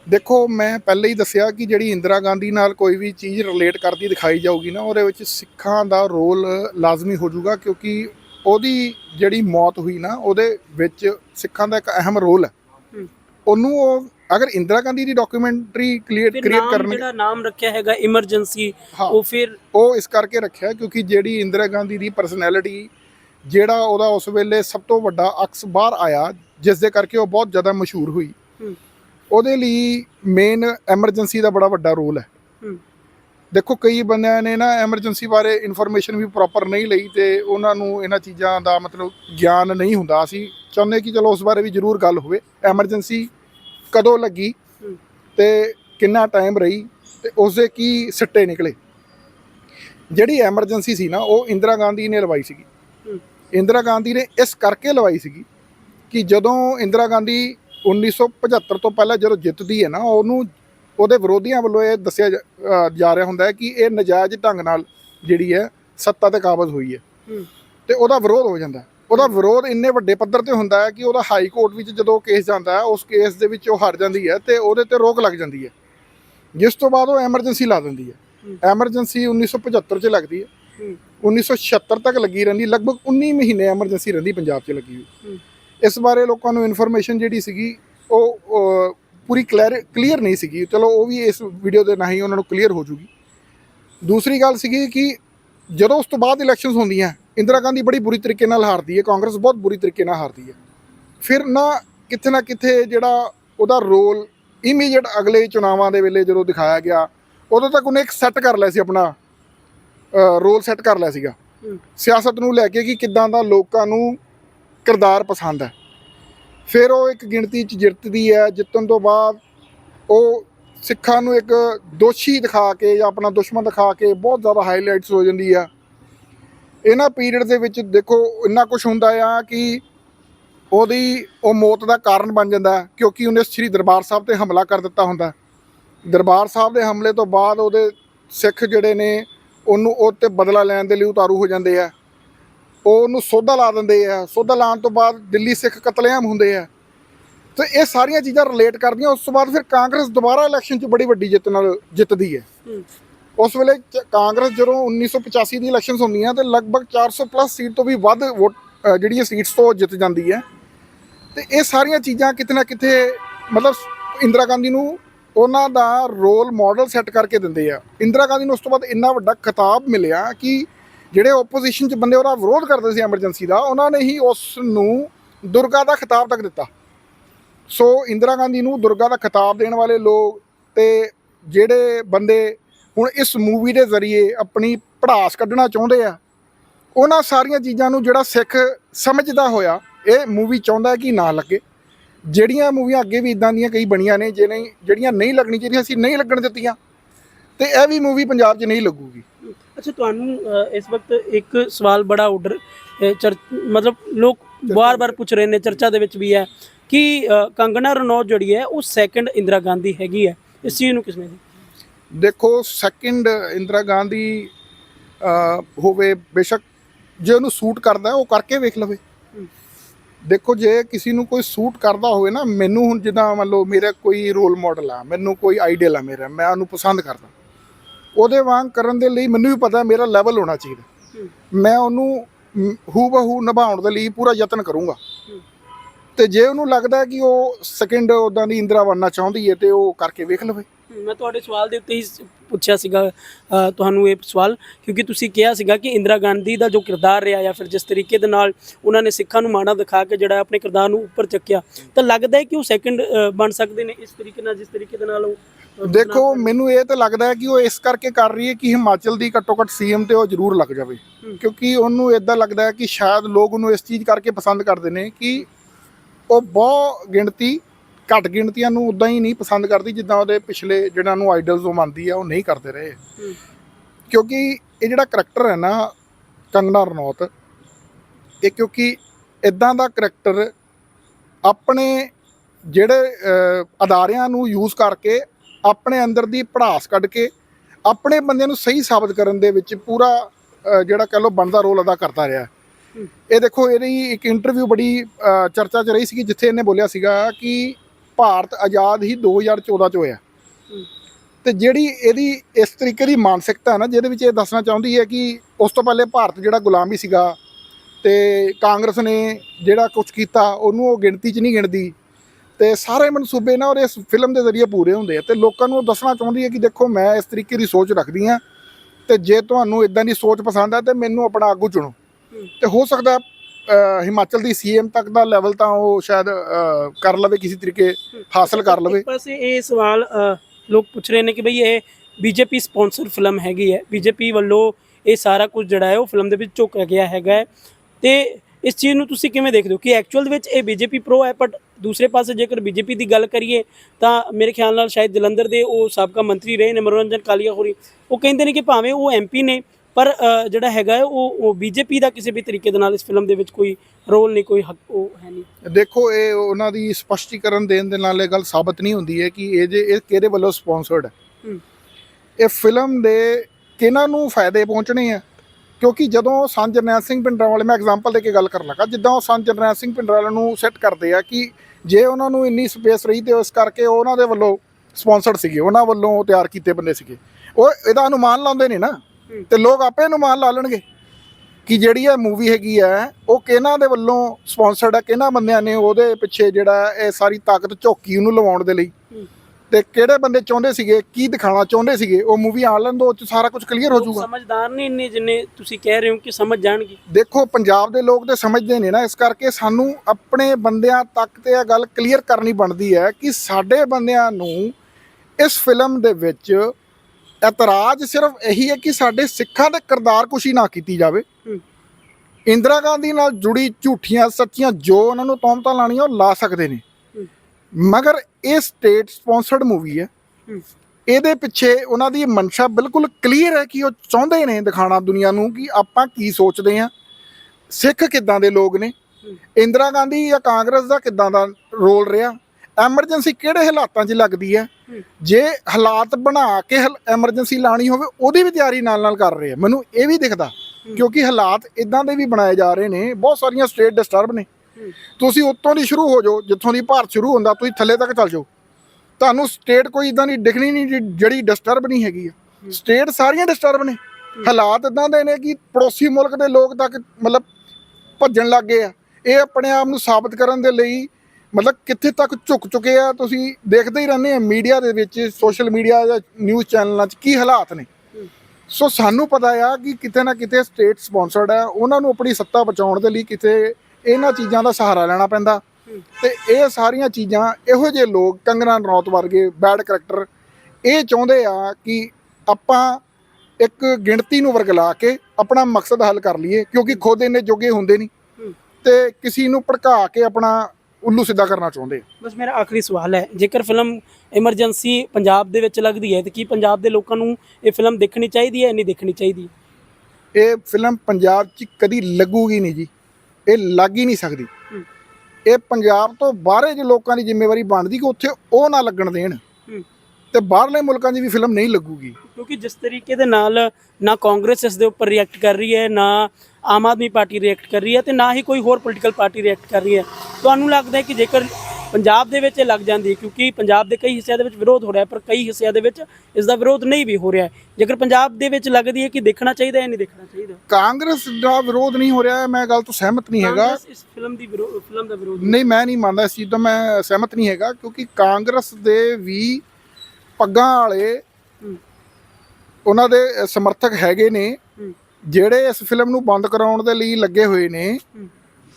[SPEAKER 1] ਦੇਖੋ ਮੈਂ ਪਹਿਲੇ ਹੀ ਦੱਸਿਆ ਕਿ ਜਿਹੜੀ ਇੰਦਰਾ ਗਾਂਧੀ ਨਾਲ ਕੋਈ ਵੀ ਚੀਜ਼ ਰਿਲੇਟ ਕਰਦੀ ਦਿਖਾਈ ਜਾਊਗੀ ਨਾ ਉਹਦੇ ਵਿੱਚ ਸਿੱਖਾਂ ਦਾ ਰੋਲ ਲਾਜ਼ਮੀ ਹੋ ਜਾਊਗਾ ਕਿਉਂਕਿ ਉਹਦੀ ਜਿਹੜੀ ਮੌਤ ਹੋਈ ਨਾ ਉਹਦੇ ਵਿੱਚ ਸਿੱਖਾਂ ਦਾ ਇੱਕ ਅਹਿਮ ਰੋਲ ਹੂੰ। ਉਹਨੂੰ ਉਹ ਅਗਰ ਇੰਦਰਾ ਗਾਂਧੀ ਦੀ ਡਾਕੂਮੈਂਟਰੀ ਕ੍ਰੀਏਟ
[SPEAKER 2] ਨਾਮ
[SPEAKER 1] ਕਰਨਗੇ
[SPEAKER 2] ਜਿਹੜਾ ਨਾਮ ਰੱਖਿਆ ਹੈਗਾ ਇਮਰਜੈਂਸੀ ਉਹ ਫਿਰ
[SPEAKER 1] ਉਹ ਇਸ ਕਰਕੇ ਰੱਖਿਆ ਕਿਉਂਕਿ ਜਿਹੜੀ ਇੰਦਰਾ ਗਾਂਧੀ ਦੀ ਪਰਸਨੈਲਿਟੀ ਜਿਹੜਾ ਉਹਦਾ ਉਸ ਵੇਲੇ ਸਭ ਤੋਂ ਵੱਡਾ ਅਕਸ ਬਾਹਰ ਆਇਆ ਜਿਸ ਦੇ ਕਰਕੇ ਉਹ ਬਹੁਤ ਜ਼ਿਆਦਾ ਮਸ਼ਹੂਰ ਹੋਈ। ਉਹਦੇ ਲਈ ਮੇਨ ਐਮਰਜੈਂਸੀ ਦਾ ਬੜਾ ਵੱਡਾ ਰੋਲ ਹੈ।
[SPEAKER 2] ਹੂੰ।
[SPEAKER 1] ਦੇਖੋ ਕਈ ਬੰਦਿਆਂ ਨੇ ਨਾ ਐਮਰਜੈਂਸੀ ਬਾਰੇ ਇਨਫੋਰਮੇਸ਼ਨ ਵੀ ਪ੍ਰੋਪਰ ਨਹੀਂ ਲਈ ਤੇ ਉਹਨਾਂ ਨੂੰ ਇਹਨਾਂ ਚੀਜ਼ਾਂ ਦਾ ਮਤਲਬ ਗਿਆਨ ਨਹੀਂ ਹੁੰਦਾ। ਸੀ ਚਾਹੁੰਦੇ ਕਿ ਚਲੋ ਉਸ ਬਾਰੇ ਵੀ ਜ਼ਰੂਰ ਗੱਲ ਹੋਵੇ। ਐਮਰਜੈਂਸੀ ਕਦੋਂ ਲੱਗੀ। ਤੇ ਕਿੰਨਾ ਟਾਈਮ ਰਹੀ ਤੇ ਉਸ ਦੇ ਕੀ ਸਿੱਟੇ ਨਿਕਲੇ ਜਿਹੜੀ ਐਮਰਜੈਂਸੀ ਸੀ ਨਾ ਉਹ ਇੰਦਰਾ ਗਾਂਧੀ ਨੇ ਲਵਾਈ ਸੀਗੀ। ਇੰਦਰਾ ਗਾਂਧੀ ਨੇ ਇਸ ਕਰਕੇ ਲਵਾਈ ਸੀਗੀ ਕਿ ਜਦੋਂ ਇੰਦਰਾ ਗਾਂਧੀ 1975 ਤੋਂ ਪਹਿਲਾਂ ਜਦੋਂ ਜਿੱਤਦੀ ਹੈ ਨਾ ਉਹਨੂੰ ਉਹਦੇ ਵਿਰੋਧੀਆਂ ਵੱਲੋਂ ਇਹ ਦੱਸਿਆ ਜਾ- ਰਿਹਾ ਹੁੰਦਾ ਹੈ ਕਿ ਇਹ ਨਜਾਇਜ਼ ਢੰਗ ਨਾਲ ਜਿਹੜੀ ਹੈ ਸੱਤਾ ਤੇ ਕਾਬਜ਼ ਹੋਈ ਹੈ। ਤੇ ਉਹਦਾ ਵਿਰੋਧ ਹੋ ਜਾਂਦਾ। ਉਹਦਾ ਵਿਰੋਧ ਇੰਨੇ ਵੱਡੇ ਪੱਧਰ ਤੇ ਹੁੰਦਾ ਹੈ ਕਿ ਉਹਦਾ ਹਾਈ ਕੋਰਟ ਵਿੱਚ ਜਦੋਂ ਕੇਸ ਜਾਂਦਾ ਹੈ ਉਸ ਕੇਸ ਦੇ ਵਿੱਚ ਉਹ ਹਾਰ ਜਾਂਦੀ ਹੈ ਤੇ ਉਹਦੇ ਤੇ ਰੋਕ ਲੱਗ ਜਾਂਦੀ ਹੈ ਜਿਸ ਤੋਂ ਬਾਅਦ ਉਹ ਐਮਰਜੈਂਸੀ ਲਾ ਦਿੰਦੀ
[SPEAKER 2] ਹੂੰ।
[SPEAKER 1] ਐਮਰਜੈਂਸੀ 1975 ਚ ਲੱਗਦੀ ਹੈ
[SPEAKER 2] ਹੂੰ।
[SPEAKER 1] 1976 ਤੱਕ ਲੱਗੀ ਰਹਿੰਦੀ ਲਗਭਗ 19 ਮਹੀਨੇ ਐਮਰਜੈਂਸੀ ਰਹਿੰਦੀ ਪੰਜਾਬ 'ਚ ਲੱਗੀ ਹੋਈ। ਇਸ ਬਾਰੇ ਲੋਕਾਂ ਨੂੰ ਇਨਫੋਰਮੇਸ਼ਨ ਜਿਹੜੀ ਸੀਗੀ ਉਹ ਪੂਰੀ ਕਲੀਅਰ ਕਲੀਅਰ ਨਹੀਂ ਸੀਗੀ ਚਲੋ ਉਹ ਵੀ ਇਸ ਵੀਡੀਓ ਦੇ ਰਾਹੀਂ ਉਹਨਾਂ ਨੂੰ ਕਲੀਅਰ ਹੋ ਜੂਗੀ ਦੂਸਰੀ ਗੱਲ ਸੀਗੀ ਕਿ ਜਦੋਂ ਉਸ ਤੋਂ ਬਾਅਦ ਇਲੈਕਸ਼ਨਸ ਹੁੰਦੀਆਂ ਇੰਦਰਾ ਗਾਂਧੀ ਬੜੀ ਬੁਰੀ ਤਰੀਕੇ ਨਾਲ ਹਾਰਦੀ ਹੈ ਕਾਂਗਰਸ ਬਹੁਤ ਬੁਰੀ ਤਰੀਕੇ ਨਾਲ ਹਾਰਦੀ ਹੈ। ਫਿਰ ਨਾ ਕਿਤੇ ਨਾ ਕਿਤੇ ਜਿਹੜਾ ਉਹਦਾ ਰੋਲ ਇਮੀਡੀਏਟ ਅਗਲੇ ਚੁਣਾਵਾਂ ਦੇ ਵੇਲੇ ਜਦੋਂ ਦਿਖਾਇਆ ਗਿਆ ਉਦੋਂ ਤੱਕ ਉਹਨੇ ਇੱਕ ਸੈੱਟ ਕਰ ਲਿਆ ਸੀ ਆਪਣਾ ਰੋਲ ਸੈੱਟ ਕਰ ਲਿਆ ਸੀਗਾ। ਸਿਆਸਤ ਨੂੰ ਲੈ ਕੇ ਕਿ ਕਿੱਦਾਂ ਦਾ ਲੋਕਾਂ ਨੂੰ ਕਿਰਦਾਰ ਪਸੰਦ ਹੈ। ਫਿਰ ਉਹ ਇੱਕ ਗਿਣਤੀ 'ਚ ਜਿੱਤਦੀ ਹੈ ਜਿੱਤਣ ਤੋਂ ਬਾਅਦ ਉਹ ਸਿੱਖਾਂ ਨੂੰ ਇੱਕ ਦੋਸ਼ੀ ਦਿਖਾ ਕੇ ਜਾਂ ਆਪਣਾ ਦੁਸ਼ਮਣ ਦਿਖਾ ਕੇ ਬਹੁਤ ਜ਼ਿਆਦਾ ਹਾਈਲਾਈਟਸ ਹੋ ਜਾਂਦੀ ਆ ਇਹਨਾਂ ਪੀਰੀਅਡ ਦੇ ਵਿੱਚ ਦੇਖੋ ਇੰਨਾ ਕੁਝ ਹੁੰਦਾ ਆ ਕਿ ਉਹਦੀ, ਉਹ ਮੌਤ ਦਾ ਕਾਰਨ ਬਣ ਜਾਂਦਾ ਕਿਉਂਕਿ ਉਹਨੇ ਸ੍ਰੀ ਦਰਬਾਰ ਸਾਹਿਬ ਤੇ ਹਮਲਾ ਕਰ ਦਿੱਤਾ ਹੁੰਦਾ ਦਰਬਾਰ ਸਾਹਿਬ ਦੇ ਹਮਲੇ ਤੋਂ ਬਾਅਦ ਉਹਦੇ ਸਿੱਖ ਜਿਹੜੇ ਨੇ, ਉਹਨੂੰ ਉਹ ਤੇ ਬਦਲਾ ਲੈਣ ਦੇ ਲਈ ਉਤਾਰੂ ਹੋ ਜਾਂਦੇ ਆ। ਉਹ ਉਹਨੂੰ ਸੋਧਾ ਲਾ ਦਿੰਦੇ ਆ। ਸੋਧਾ ਲਾਉਣ ਤੋਂ ਬਾਅਦ ਦਿੱਲੀ ਸਿੱਖ ਕਤਲੇਆਮ ਹੁੰਦੇ ਆ। ਤੇ ਇਹ ਸਾਰੀਆਂ ਚੀਜ਼ਾਂ ਰਿਲੇਟ ਕਰਦੀਆਂ, ਉਸ ਤੋਂ ਬਾਅਦ ਫਿਰ ਕਾਂਗਰਸ ਦੁਬਾਰਾ ਇਲੈਕਸ਼ਨ 'ਚ ਬੜੀ ਵੱਡੀ ਜਿੱਤ ਨਾਲ ਜਿੱਤਦੀ ਹੈ। ਉਸ ਵੇਲੇ ਚ- ਕਾਂਗਰਸ ਜਦੋਂ 1985 ਦੀ ਇਲੈਕਸ਼ਨਸ ਹੁੰਦੀਆਂ ਤੇ ਲਗਭਗ 400 ਪਲੱਸ ਸੀਟ ਤੋਂ ਵੀ ਵੱਧ ਵੋਟ ਅ, ਜਿਹੜੀਆਂ ਸੀਟਸ ਤੋਂ ਜਿੱਤ ਜਾਂਦੀ ਹੈ। ਤੇ ਇਹ ਸਾਰੀਆਂ ਚੀਜ਼ਾਂ ਕਿਤੇ ਨਾ ਕਿਤੇ ਮਤਲਬ ਇੰਦਰਾ ਗਾਂਧੀ ਨੂੰ ਉਹਨਾਂ ਦਾ ਰੋਲ ਮਾਡਲ ਸੈੱਟ ਕਰਕੇ ਦਿੰਦੇ ਆ। ਇੰਦਰਾ ਗਾਂਧੀ ਨੂੰ ਉਸ ਤੋਂ ਬਾਅਦ ਇੰਨਾ ਵੱਡਾ ਖਿਤਾਬ ਮਿਲਿਆ ਕਿ ਜਿਹੜੇ ਆਪੋਜੀਸ਼ਨ 'ਚ ਬੰਦੇ ਉਹਦਾ ਵਿਰੋਧ ਕਰਦੇ ਸੀ ਐਮਰਜੈਂਸੀ ਦਾ ਉਹਨਾਂ ਨੇ ਹੀ ਉਸ ਨੂੰ ਦੁਰਗਾ ਦਾ ਖਿਤਾਬ ਤੱਕ ਦਿੱਤਾ। ਸੋ ਇੰਦਰਾ ਗਾਂਧੀ ਨੂੰ ਦੁਰਗਾ ਦਾ ਖਿਤਾਬ ਦੇਣ ਵਾਲੇ ਲੋਕ ਤੇ ਜਿਹੜੇ ਬੰਦੇ ਹੁਣ ਇਸ ਮੂਵੀ ਦੇ ਜ਼ਰੀਏ ਆਪਣੀ ਪੜਾਸ ਕੱਢਣਾ ਚਾਹੁੰਦੇ ਆ। ਉਹਨਾਂ ਸਾਰੀਆਂ ਚੀਜ਼ਾਂ ਨੂੰ ਜਿਹੜਾ ਸਿੱਖ ਸਮਝਦਾ ਹੋਇਆ ਇਹ ਮੂਵੀ ਚਾਹੁੰਦਾ ਕਿ ਨਾ ਲੱਗੇ। ਜਿਹੜੀਆਂ ਮੂਵੀਆਂ ਅੱਗੇ ਵੀ ਇਦਾਂ ਦੀਆਂ ਕਈ ਬਣੀਆਂ ਨੇ ਜਿਹੜੇ ਜਿਹੜੀਆਂ ਨਹੀਂ ਲੱਗਣੀ ਚਾਹੀਦੀਆਂ ਸੀ ਨਹੀਂ ਲੱਗਣ ਦਿੱਤੀਆਂ। ਤੇ ਇਹ ਵੀ ਮੂਵੀ ਪੰਜਾਬ 'ਚ ਨਹੀਂ ਲੱਗੂਗੀ।
[SPEAKER 2] ਅੱਛਾ ਤੁਹਾਨੂੰ ਇਸ ਵਕਤ ਇੱਕ ਸਵਾਲ ਬੜਾ ਚਰ- ਮਤਲਬ ਲੋਕ ਬਾਰ-ਬਾਰ ਪੁੱਛ ਰਹੇ ਨੇ ਚਰਚਾ ਦੇ ਵਿੱਚ ਵੀ ਹੈ ਕਿ ਅ, ਕੰਗਨਾ ਰਣੌਤ ਜਿਹੜੀ ਹੈ ਉਹ ਸੈਕੰਡ ਇੰਦਰਾ ਗਾਂਧੀ ਹੈਗੀ ਹੈ। ਇਸ ਚੀਜ਼ ਨੂੰ ਕਿਸਮੇ ਦੀ
[SPEAKER 1] ਦੇਖੋ ਸੈਕਿੰਡ ਇੰਦਰਾ ਗਾਂਧੀ ਹੋਵੇ, ਬੇਸ਼ੱਕ ਜੇ ਉਹਨੂੰ ਸੂਟ ਕਰਦਾ, ਉਹ ਕਰਕੇ ਵੇਖ ਲਵੇ। ਦੇਖੋ, ਜੇ ਕਿਸੇ ਨੂੰ ਕੋਈ ਸੂਟ ਕਰਦਾ ਹੋਵੇ ਨਾ, ਮੈਨੂੰ ਹੁਣ ਜਿੱਦਾਂ ਮੰਨ ਲਓ, ਮੇਰਾ ਕੋਈ ਰੋਲ ਮਾਡਲ ਆ, ਮੈਨੂੰ ਕੋਈ ਆਈਡੀਅਲ ਆ ਮੇਰਾ, ਮੈਂ ਉਹਨੂੰ ਪਸੰਦ ਕਰਦਾ। ਉਹਦੇ ਵਾਂਗ ਕਰਨ ਦੇ ਲਈ ਮੈਨੂੰ ਵੀ ਪਤਾ ਮੇਰਾ ਲੈਵਲ ਹੋਣਾ ਚਾਹੀਦਾ। ਮੈਂ ਉਹਨੂੰ ਹੂ ਬਹੂ ਨਿਭਾਉਣ ਦੇ ਲਈ ਪੂਰਾ ਯਤਨ ਕਰੂੰਗਾ।
[SPEAKER 2] ਹੂੰ।
[SPEAKER 1] ਤੇ ਜੇ ਉਹਨੂੰ ਲੱਗਦਾ ਕਿ ਉਹ ਸੈਕਿੰਡ ਉਦਾਂ ਦੀ ਇੰਦਰਾ ਬਣਨਾ ਚਾਹੁੰਦੀ ਹੈ, ਤੇ ਉਹ ਕਰਕੇ ਵੇਖ ਲਵੇ।
[SPEAKER 2] ਮੈਂ ਤੁਹਾਡੇ ਸਵਾਲ ਦੇ ਉੱਤੇ ਹੀ ਪੁੱਛਿਆ ਸੀਗਾ ਤੁਹਾਨੂੰ ਇਹ ਸਵਾਲ ਕਿਉਂਕਿ ਤੁਸੀਂ ਕਿਹਾ ਸੀਗਾ ਕਿ ਇੰਦਰਾ ਗਾਂਧੀ ਦਾ ਜੋ ਕਿਰਦਾਰ ਰਿਹਾ ਜਾਂ ਫਿਰ ਜਿਸ ਤਰੀਕੇ ਦੇ ਨਾਲ ਉਹਨਾਂ ਨੇ ਸਿੱਖਾਂ ਨੂੰ ਮਾਣਾ ਦਿਖਾ ਕੇ ਜਿਹੜਾ ਆਪਣੇ ਕਿਰਦਾਰ ਨੂੰ ਉੱਪਰ ਚੱਕਿਆ ਤਾਂ ਲੱਗਦਾ ਹੈ ਕਿ ਉਹ ਸੈਕੰਡ ਬਣ ਸਕਦੇ ਨੇ ਇਸ ਤਰੀਕੇ ਨਾਲ ਜਿਸ ਤਰੀਕੇ ਦੇ ਨਾਲ ਉਹ
[SPEAKER 1] ਦੇਖੋ ਮੈਨੂੰ ਇਹ ਤਾਂ ਲੱਗਦਾ ਹੈ ਕਿ ਉਹ ਇਸ ਕਰਕੇ ਕਰ ਰਹੀ ਹੈ ਕਿ ਹਿਮਾਚਲ ਦੀ ਘੱਟੋ ਘੱਟ ਸੀਐਮ ਤੇ ਉਹ ਜ਼ਰੂਰ ਲੱਗ ਜਾਵੇ। ਕਿਉਂਕਿ ਉਹਨੂੰ ਇਦਾਂ ਲੱਗਦਾ ਹੈ ਕਿ ਸ਼ਾਇਦ ਲੋਕ ਉਹਨੂੰ ਇਸ ਚੀਜ਼ ਕਰਕੇ ਪਸੰਦ ਕਰਦੇ ਨੇ ਕਿ ਉਹ ਬਹੁਤ ਗਿਣਤੀ ਘੱਟ ਗਿਣਤੀਆਂ ਨੂੰ ਉਦਾਂ ਹੀ ਨਹੀਂ ਪਸੰਦ ਕਰਦੀ ਜਿੱਦਾਂ ਉਹਦੇ ਪਿਛਲੇ ਜਿਹੜਾ ਨੂੰ ਆਈਡਲਸ ਉਹ ਮੰਨਦੀ ਆ ਉਹ ਨਹੀਂ ਕਰਦੇ ਰਹੇ। ਕਿਉਂਕਿ ਇਹ ਜਿਹੜਾ ਕਰੈਕਟਰ ਹੈ ਨਾ ਕੰਗਨਾ ਰਣੌਤ ਇਹ ਕਿਉਂਕਿ ਇਦਾਂ ਦਾ ਕਰੈਕਟਰ ਆਪਣੇ ਜਿਹੜੇ ਅਦਾਰਿਆਂ ਨੂੰ ਯੂਜ਼ ਕਰਕੇ ਆਪਣੇ ਅੰਦਰ ਦੀ ਪੜਾਸ ਕੱਢ ਕੇ ਆਪਣੇ ਬੰਦਿਆਂ ਨੂੰ ਸਹੀ ਸਾਬਤ ਕਰਨ ਦੇ ਵਿੱਚ ਪੂਰਾ ਜਿਹੜਾ ਕਹ ਲੋ ਬਣਦਾ ਰੋਲ ਅਦਾ ਕਰਦਾ ਰਿਹਾ। ਇਹ ਦੇਖੋ ਇਹਦੀ ਇੱਕ ਇੰਟਰਵਿਊ ਬੜੀ ਚਰਚਾ 'ਚ ਰਹੀ ਸੀ ਜਿੱਥੇ ਇਹਨੇ ਬੋਲਿਆ ਸੀਗਾ ਕਿ ਭਾਰਤ ਆਜ਼ਾਦ ਹੀ 2014 'ਚ ਹੋਇਆ। ਤੇ ਜਿਹੜੀ ਇਹਦੀ ਇਸ ਤਰੀਕੇ ਦੀ ਮਾਨਸਿਕਤਾ ਹੈ ਨਾ ਜਿਹਦੇ ਵਿੱਚ ਇਹ ਦੱਸਣਾ ਚਾਹੁੰਦੀ ਹੈ ਕਿ ਉਸ ਤੋਂ ਪਹਿਲੇ ਭਾਰਤ ਜਿਹੜਾ ਗੁਲਾਮੀ ਸੀਗਾ ਤੇ ਕਾਂਗਰਸ ਨੇ ਜਿਹੜਾ ਕੁਝ ਕੀਤਾ ਉਹਨੂੰ ਉਹ ਗਿਣਤੀ 'ਚ ਨਹੀਂ ਗਿਣਦੀ ਤੇ ਸਾਰੇ ਮਨਸੂਬੇ ਨਾ ਉਹਦੇ ਇਸ ਫਿਲਮ ਦੇ ਜ਼ਰੀਏ ਪੂਰੇ ਹੁੰਦੇ ਆ ਤੇ ਲੋਕਾਂ ਨੂੰ ਉਹ ਦੱਸਣਾ ਚਾਹੁੰਦੀ ਹੈ ਕਿ ਦੇਖੋ ਮੈਂ ਇਸ ਤਰੀਕੇ ਦੀ ਸੋਚ ਰੱਖਦੀ ਆ ਤੇ ਜੇ ਤੁਹਾਨੂੰ ਇਦਾਂ ਦੀ ਸੋਚ ਪਸੰਦ ਆ ਤੇ ਮੈਨੂੰ ਆਪਣਾ ਆਗੂ ਚੁਣੋ। ਤੇ ਹੋ ਸਕਦਾ ਹਿਮਾਚਲ ਦੀ ਸੀਐਮ ਤੱਕ ਦਾ ਲੈਵਲ ਤਾਂ ਉਹ ਸ਼ਾਇਦ ਕਰ ਲਵੇ, ਕਿਸੇ ਤਰੀਕੇ ਹਾਸਲ ਕਰ ਲਵੇ।
[SPEAKER 2] ਇੱਕ ਇਹ ਸਵਾਲ ਲੋਕ ਪੁੱਛ ਰਹੇ ਨੇ ਕਿ ਬਈ ਇਹ ਬੀਜੇਪੀ ਸਪਾਂਸਰ ਫਿਲਮ ਹੈਗੀ ਹੈ। ਬੀਜੇਪੀ ਵੱਲੋਂ ਇਹ ਸਾਰਾ ਕੁਝ ਜਿਹੜਾ ਹੈ, ਉਹ ਫਿਲਮ ਦੇ ਵਿੱਚ ਝੋਕਿਆ ਗਿਆ ਹੈਗਾ ਹੈ। ਤੇ ਇਸ ਚੀਜ਼ ਨੂੰ ਤੁਸੀਂ ਕਿਵੇਂ ਦੇਖਦੇ ਹੋ? ਕਿ ਐਕਚੁਅਲ ਦੇ ਵਿੱਚ ਇਹ ਬੀਜੇਪੀ ਪ੍ਰੋ ਹੈ ਬਟ ਦੂਸਰੇ ਪਾਸੇ ਜੇਕਰ ਬੀਜੇਪੀ ਦੀ ਗੱਲ ਕਰੀਏ, ਤਾਂ ਮੇਰੇ ਖਿਆਲ ਨਾਲ ਸ਼ਾਇਦ ਜਲੰਧਰ ਦੇ ਉਹ ਸਾਬਕਾ ਮੰਤਰੀ ਰਹੇ ਨੇ, ਮਨੋਰੰਜਨ ਕਾਲੀਆ ਹੋਰੀ। ਉਹ ਕਹਿੰਦੇ ਨੇ ਕਿ ਭਾਵੇਂ ਉਹ ਐਮਪੀ ਨੇ ਪਰ ਜਿਹੜਾ ਹੈਗਾ ਉਹ ਉਹ ਬੀਜੇਪੀ ਦਾ ਕਿਸੇ ਵੀ ਤਰੀਕੇ ਦੇ ਨਾਲ ਇਸ ਫਿਲਮ ਦੇ ਵਿੱਚ ਕੋਈ ਰੋਲ ਨਹੀਂ ਕੋਈ ਹੱਕ ਉਹ ਹੈ ਨਹੀਂ
[SPEAKER 1] ਦੇਖੋ ਇਹ ਉਹਨਾਂ ਦੀ ਸਪਸ਼ਟੀਕਰਨ ਦੇਣ ਦੇ ਨਾਲ ਇਹ ਗੱਲ ਸਾਬਤ ਨਹੀਂ ਹੁੰਦੀ ਹੈ ਕਿ ਇਹ ਜੇ ਇਹ ਕਿਹਦੇ ਵੱਲੋਂ ਸਪਾਂਸਰਡ ਹੈ। ਇਹ ਫਿਲਮ ਦੇ ਕਿਹਨਾਂ ਨੂੰ ਫਾਇਦੇ ਪਹੁੰਚਣੇ ਆ ਕਿਉਂਕਿ ਜਦੋਂ ਸੰਤ ਜਰਨੈਲ ਸਿੰਘ ਪਿੰਡਰਾਂ ਵਾਲੇ ਮੈਂ ਐਗਜ਼ਾਮਪਲ ਦੇ ਕੇ ਗੱਲ ਕਰਨ ਲੱਗਾ ਜਿੱਦਾਂ ਉਹ ਸੰਤ ਜਰਨੈਲ ਸਿੰਘ ਪਿੰਡਰਾਂ ਵਾਲਿਆਂ ਨੂੰ ਸੈੱਟ ਕਰਦੇ ਆ ਕਿ ਜੇ ਉਹਨਾਂ ਨੂੰ ਇੰਨੀ ਸਪੇਸ ਰਹੀ ਤੇ ਉਸ ਕਰਕੇ ਉਹ ਉਹਨਾਂ ਦੇ ਵੱਲੋਂ ਸਪਾਂਸਰਡ ਸੀਗੇ ਉਹਨਾਂ ਵੱਲੋਂ ਤਿਆਰ ਕੀਤੇ ਬੰਦੇ ਸੀਗੇ ਉਹ ਇਹਦਾ ਅਨੁਮਾਨ ਲਾਉਂਦੇ ਨੇ ਨਾ। ਤੇ ਲੋਕ ਆਪੇ ਅਨੁਮਾਨ ਲਾ ਲੈਣਗੇ ਕਿ ਜਿਹੜੀ ਇਹ ਮੂਵੀ ਹੈਗੀ ਹੈ ਉਹ ਕਿਹਨਾਂ ਦੇ ਵੱਲੋਂ ਸਪਾਂਸਰਡ ਹੈ ਕਿਹਨਾਂ ਬੰਦਿਆਂ ਨੇ ਉਹਦੇ ਪਿੱਛੇ ਜਿਹੜਾ ਇਹ ਸਾਰੀ ਤਾਕਤ ਝੋਕੀ ਉਹਨੂੰ ਲਵਾਉਣ ਦੇ ਲਈ। ਤੇ ਕਿਹੜੇ ਬੰਦੇ ਚਾਹੁੰਦੇ ਸੀਗੇ ਕੀ ਦਿਖਾਉਣਾ ਚਾਹੁੰਦੇ ਸੀਗੇ ਉਹ ਮੂਵੀ ਆਣ ਲੈਣ ਦੋ ਸਾਰਾ ਕੁਝ ਕਲੀਅਰ ਹੋ ਜਾਊਗਾ।
[SPEAKER 2] ਸਮਝਦਾਰ ਨਹੀਂ ਇੰਨੇ ਜਿੰਨੇ ਤੁਸੀਂ ਕਹਿ ਰਹੇ ਹੋ ਕਿ ਸਮਝ ਜਾਣਗੇ।
[SPEAKER 1] ਦੇਖੋ ਪੰਜਾਬ ਦੇ ਲੋਕ ਤੇ ਸਮਝਦੇ ਨੇ ਨਾ ਇਸ ਕਰਕੇ ਸਾਨੂੰ ਆਪਣੇ ਬੰਦਿਆਂ ਤੱਕ ਤੇ ਇਹ ਗੱਲ ਕਲੀਅਰ ਕਰਨੀ ਬਣਦੀ ਹੈ ਕਿ ਸਾਡੇ ਬੰਦਿਆਂ ਨੂੰ ਇਸ ਫਿਲਮ ਦੇ ਵਿੱਚ ਇਤਰਾਜ਼ ਸਿਰਫ ਇਹੀ ਹੈ ਕਿ ਸਾਡੇ ਸਿੱਖਾਂ ਦੇ ਕਿਰਦਾਰ ਕੁਸ਼ੀ ਨਾ ਕੀਤੀ ਜਾਵੇ
[SPEAKER 2] ਹੂੰ।
[SPEAKER 1] ਇੰਦਰਾ ਗਾਂਧੀ ਨਾਲ ਜੁੜੀ ਝੂਠੀਆਂ ਸੱਚੀਆਂ ਜੋ ਉਹਨਾਂ ਨੂੰ ਤੌਮਤਾਂ ਲਾਣੀਆਂ ਉਹ ਲਾ ਸਕਦੇ ਨੇ
[SPEAKER 2] ਹੂੰ।
[SPEAKER 1] ਮਗਰ ਇਹ ਸਟੇਟ ਸਪਾਂਸਰਡ ਮੂਵੀ ਹੈ
[SPEAKER 2] ਹੂੰ।
[SPEAKER 1] ਇਹਦੇ ਪਿੱਛੇ ਉਹਨਾਂ ਦੀ ਮਨਸ਼ਾ ਬਿਲਕੁਲ ਕਲੀਅਰ ਹੈ ਕਿ ਉਹ ਚਾਹੁੰਦੇ ਨੇ ਦਿਖਾਣਾ ਦੁਨੀਆ ਨੂੰ ਕਿ ਆਪਾਂ ਕੀ ਸੋਚਦੇ ਆ ਸਿੱਖ ਕਿੱਦਾਂ ਦੇ ਲੋਕ ਨੇ
[SPEAKER 2] ਹੂੰ।
[SPEAKER 1] ਇੰਦਰਾ ਗਾਂਧੀ ਜਾਂ ਕਾਂਗਰਸ ਦਾ ਕਿੱਦਾਂ ਦਾ ਰੋਲ ਰਿਹਾ ਐਮਰਜੈਂਸੀ ਕਿਹੜੇ ਹਾਲਾਤਾਂ 'ਚ ਲੱਗਦੀ ਹੈ। ਜੇ ਹਾਲਾਤ ਬਣਾ ਕੇ ਐਮਰਜੈਂਸੀ ਲਾਣੀ ਹੋਵੇ ਉਹਦੀ ਵੀ ਤਿਆਰੀ ਨਾਲ ਨਾਲ ਕਰ ਰਹੇ ਆ। ਮੈਨੂੰ ਇਹ ਵੀ ਦਿਖਦਾ। ਕਿਉਂਕਿ ਹਾਲਾਤ ਇਦਾਂ ਦੇ ਵੀ ਬਣਾਏ ਜਾ ਰਹੇ ਨੇ ਬਹੁਤ ਸਾਰੀਆਂ ਸਟੇਟ ਡਿਸਟਰਬ ਨੇ। ਤੁਸੀਂ ਉੱਤੋਂ ਦੀ ਸ਼ੁਰੂ ਹੋ ਜਾਓ ਜਿੱਥੋਂ ਦੀ ਭਾਰਤ ਸ਼ੁਰੂ ਹੁੰਦਾ ਤੁਸੀਂ ਥੱਲੇ ਤੱਕ ਚੱਲ ਜਾਓ। ਤੁਹਾਨੂੰ ਸਟੇਟ ਕੋਈ ਇਦਾਂ ਦੀ ਦਿਖਣੀ ਨਹੀਂ ਜਿਹੜੀ ਡਿਸਟਰਬ ਨਹੀਂ ਹੈਗੀ ਆ। ਸਟੇਟ ਸਾਰੀਆਂ ਡਿਸਟਰਬ ਨੇ। ਹਾਲਾਤ ਇਦਾਂ ਦੇ ਨੇ ਕਿ ਪੜੋਸੀ ਮੁਲਕ ਦੇ ਲੋਕ ਤੱਕ ਮਤਲਬ ਭੱਜਣ ਲੱਗ ਗਏ ਆ। ਇਹ ਆਪਣੇ ਆਪ ਨੂੰ ਸਾਬਤ ਕਰਨ ਦੇ ਲਈ ਮਤਲਬ ਕਿੱਥੇ ਤੱਕ ਝੁਕ ਚੁੱਕੇ ਆ, ਤੁਸੀਂ ਦੇਖਦੇ ਹੀ ਰਹਿੰਦੇ ਆ ਮੀਡੀਆ ਦੇ ਵਿੱਚ ਸੋਸ਼ਲ ਮੀਡੀਆ ਜਾਂ ਨਿਊਜ਼ ਚੈਨਲਾਂ 'ਚ ਕੀ ਹਾਲਾਤ ਨੇ ਸੋ ਸਾਨੂੰ ਪਤਾ ਆ ਕਿ ਕਿਤੇ ਨਾ ਕਿਤੇ ਸਟੇਟ ਸਪਾਂਸਰਡ ਹੈ ਉਹਨਾਂ ਨੂੰ ਆਪਣੀ ਸੱਤਾ ਬਚਾਉਣ ਦੇ ਲਈ ਕਿਤੇ ਇਹਨਾਂ ਚੀਜ਼ਾਂ ਦਾ ਸਹਾਰਾ ਲੈਣਾ ਪੈਂਦਾ
[SPEAKER 2] ਹੂੰ।
[SPEAKER 1] ਤੇ ਇਹ ਸਾਰੀਆਂ ਚੀਜ਼ਾਂ, ਇਹੋ ਜਿਹੇ ਲੋਕ ਕੰਗਨਾ ਰਣੌਤ ਵਰਗੇ ਬੈਡ ਕਰੈਕਟਰ ਇਹ ਚਾਹੁੰਦੇ ਆ ਕਿ ਆਪਾਂ ਇੱਕ ਗਿਣਤੀ ਨੂੰ ਵਰਗਲਾ ਕੇ ਆਪਣਾ ਮਕਸਦ ਹੱਲ ਕਰ ਲਈਏ, ਕਿਉਂਕਿ ਖੁਦ ਇੰਨੇ ਜੋਗੇ ਹੁੰਦੇ ਨਹੀਂ
[SPEAKER 2] ਹੂੰ।
[SPEAKER 1] ਤੇ ਕਿਸੇ ਨੂੰ ਭੜਕਾ ਕੇ ਆਪਣਾ ਉੱਲੂ ਸਿੱਧਾ ਕਰਨਾ ਚਾਹੁੰਦੇ ਆ।
[SPEAKER 2] ਬਸ ਮੇਰਾ ਆਖਰੀ ਸਵਾਲ ਹੈ ਜੇਕਰ ਫਿਲਮ ਐਮਰਜੈਂਸੀ ਪੰਜਾਬ ਦੇ ਵਿੱਚ ਲੱਗਦੀ ਹੈ ਤੇ ਕੀ ਪੰਜਾਬ ਦੇ ਲੋਕਾਂ ਨੂੰ ਇਹ ਫਿਲਮ ਦੇਖਣੀ ਚਾਹੀਦੀ ਹੈ ਨਹੀਂ ਦੇਖਣੀ ਚਾਹੀਦੀ?
[SPEAKER 1] ਇਹ ਫਿਲਮ ਪੰਜਾਬ 'ਚ ਕਦੀ ਲੱਗੂਗੀ ਨਹੀਂ ਜੀ। ਇਹ ਲੱਗ ਹੀ ਨਹੀਂ ਸਕਦੀ। ਇਹ ਪੰਜਾਬ ਤੋਂ ਬਾਹਰੇ ਜੇ ਲੋਕਾਂ ਦੀ ਜ਼ਿੰਮੇਵਾਰੀ ਬਣਦੀ ਕਿ ਉੱਥੇ ਉਹ ਨਾ ਲੱਗਣ ਦੇਣ। ਤੇ ਬਾਹਰਲੇ ਮੁਲਕਾਂ 'ਚ ਵੀ ਫਿਲਮ ਨਹੀਂ ਲੱਗੂਗੀ।
[SPEAKER 2] ਕਿਉਂਕਿ ਜਿਸ ਤਰੀਕੇ ਦੇ ਨਾਲ ਨਾ ਕਾਂਗਰਸ ਇਸ ਦੇ ਉੱਪਰ ਰਿਐਕਟ ਕਰ ਰਹੀ ਹੈ ਨਾ ਆਮ ਆਦਮੀ ਪਾਰਟੀ ਰਿਐਕਟ ਕਰ ਰਹੀ ਹੈ ਤੇ ਨਾ ਹੀ ਕੋਈ ਹੋਰ ਪੋਲੀਟੀਕਲ ਪਾਰਟੀ ਰਿਐਕਟ ਕਰ ਰਹੀ ਹੈ। ਤੁਹਾਨੂੰ ਲੱਗਦਾ ਹੈ ਕਿ ਜੇਕਰ ਪੰਜਾਬ ਦੇ ਵਿੱਚ ਇਹ ਲੱਗ ਜਾਂਦੀ ਹੈ ਕਿਉਂਕਿ ਪੰਜਾਬ ਦੇ ਕਈ ਹਿੱਸਿਆਂ ਦੇ ਵਿੱਚ ਵਿਰੋਧ ਹੋ ਰਿਹਾ ਪਰ ਕਈ ਹਿੱਸਿਆਂ ਦੇ ਵਿੱਚ ਇਸ ਦਾ ਵਿਰੋਧ ਨਹੀਂ ਵੀ ਹੋ ਰਿਹਾ ਜੇਕਰ ਪੰਜਾਬ ਦੇ ਵਿੱਚ ਲੱਗਦੀ ਹੈ ਕਿ ਦੇਖਣਾ ਚਾਹੀਦਾ ਹੈ ਨਹੀਂ ਦੇਖਣਾ ਚਾਹੀਦਾ?
[SPEAKER 1] ਕਾਂਗਰਸ ਦਾ ਵਿਰੋਧ ਨਹੀਂ ਹੋ ਰਿਹਾ ਮੈਂ ਗੱਲ ਤੋਂ ਸਹਿਮਤ ਨਹੀਂ ਹੈਗਾ।
[SPEAKER 2] ਇਸ ਫਿਲਮ ਦੀ ਫਿਲਮ ਦਾ ਵਿਰੋਧ
[SPEAKER 1] ਨਹੀਂ। ਮੈਂ ਨਹੀਂ ਮੰਨਦਾ ਇਸ ਚੀਜ਼ ਤੋਂ ਮੈਂ ਸਹਿਮਤ ਨਹੀਂ ਹੈਗਾ ਕਿਉਂਕਿ ਕਾਂਗਰਸ ਦੇ ਵੀ ਪੱਗਾਂ ਵਾਲੇ। ਉਹਨਾਂ ਦੇ ਸਮਰਥਕ ਹੈਗੇ ਨੇ। ਜਿਹੜੇ ਇਸ ਫਿਲਮ ਨੂੰ ਬੰਦ ਕਰਾਉਣ ਦੇ ਲਈ ਲੱਗੇ ਹੋਏ ਨੇ।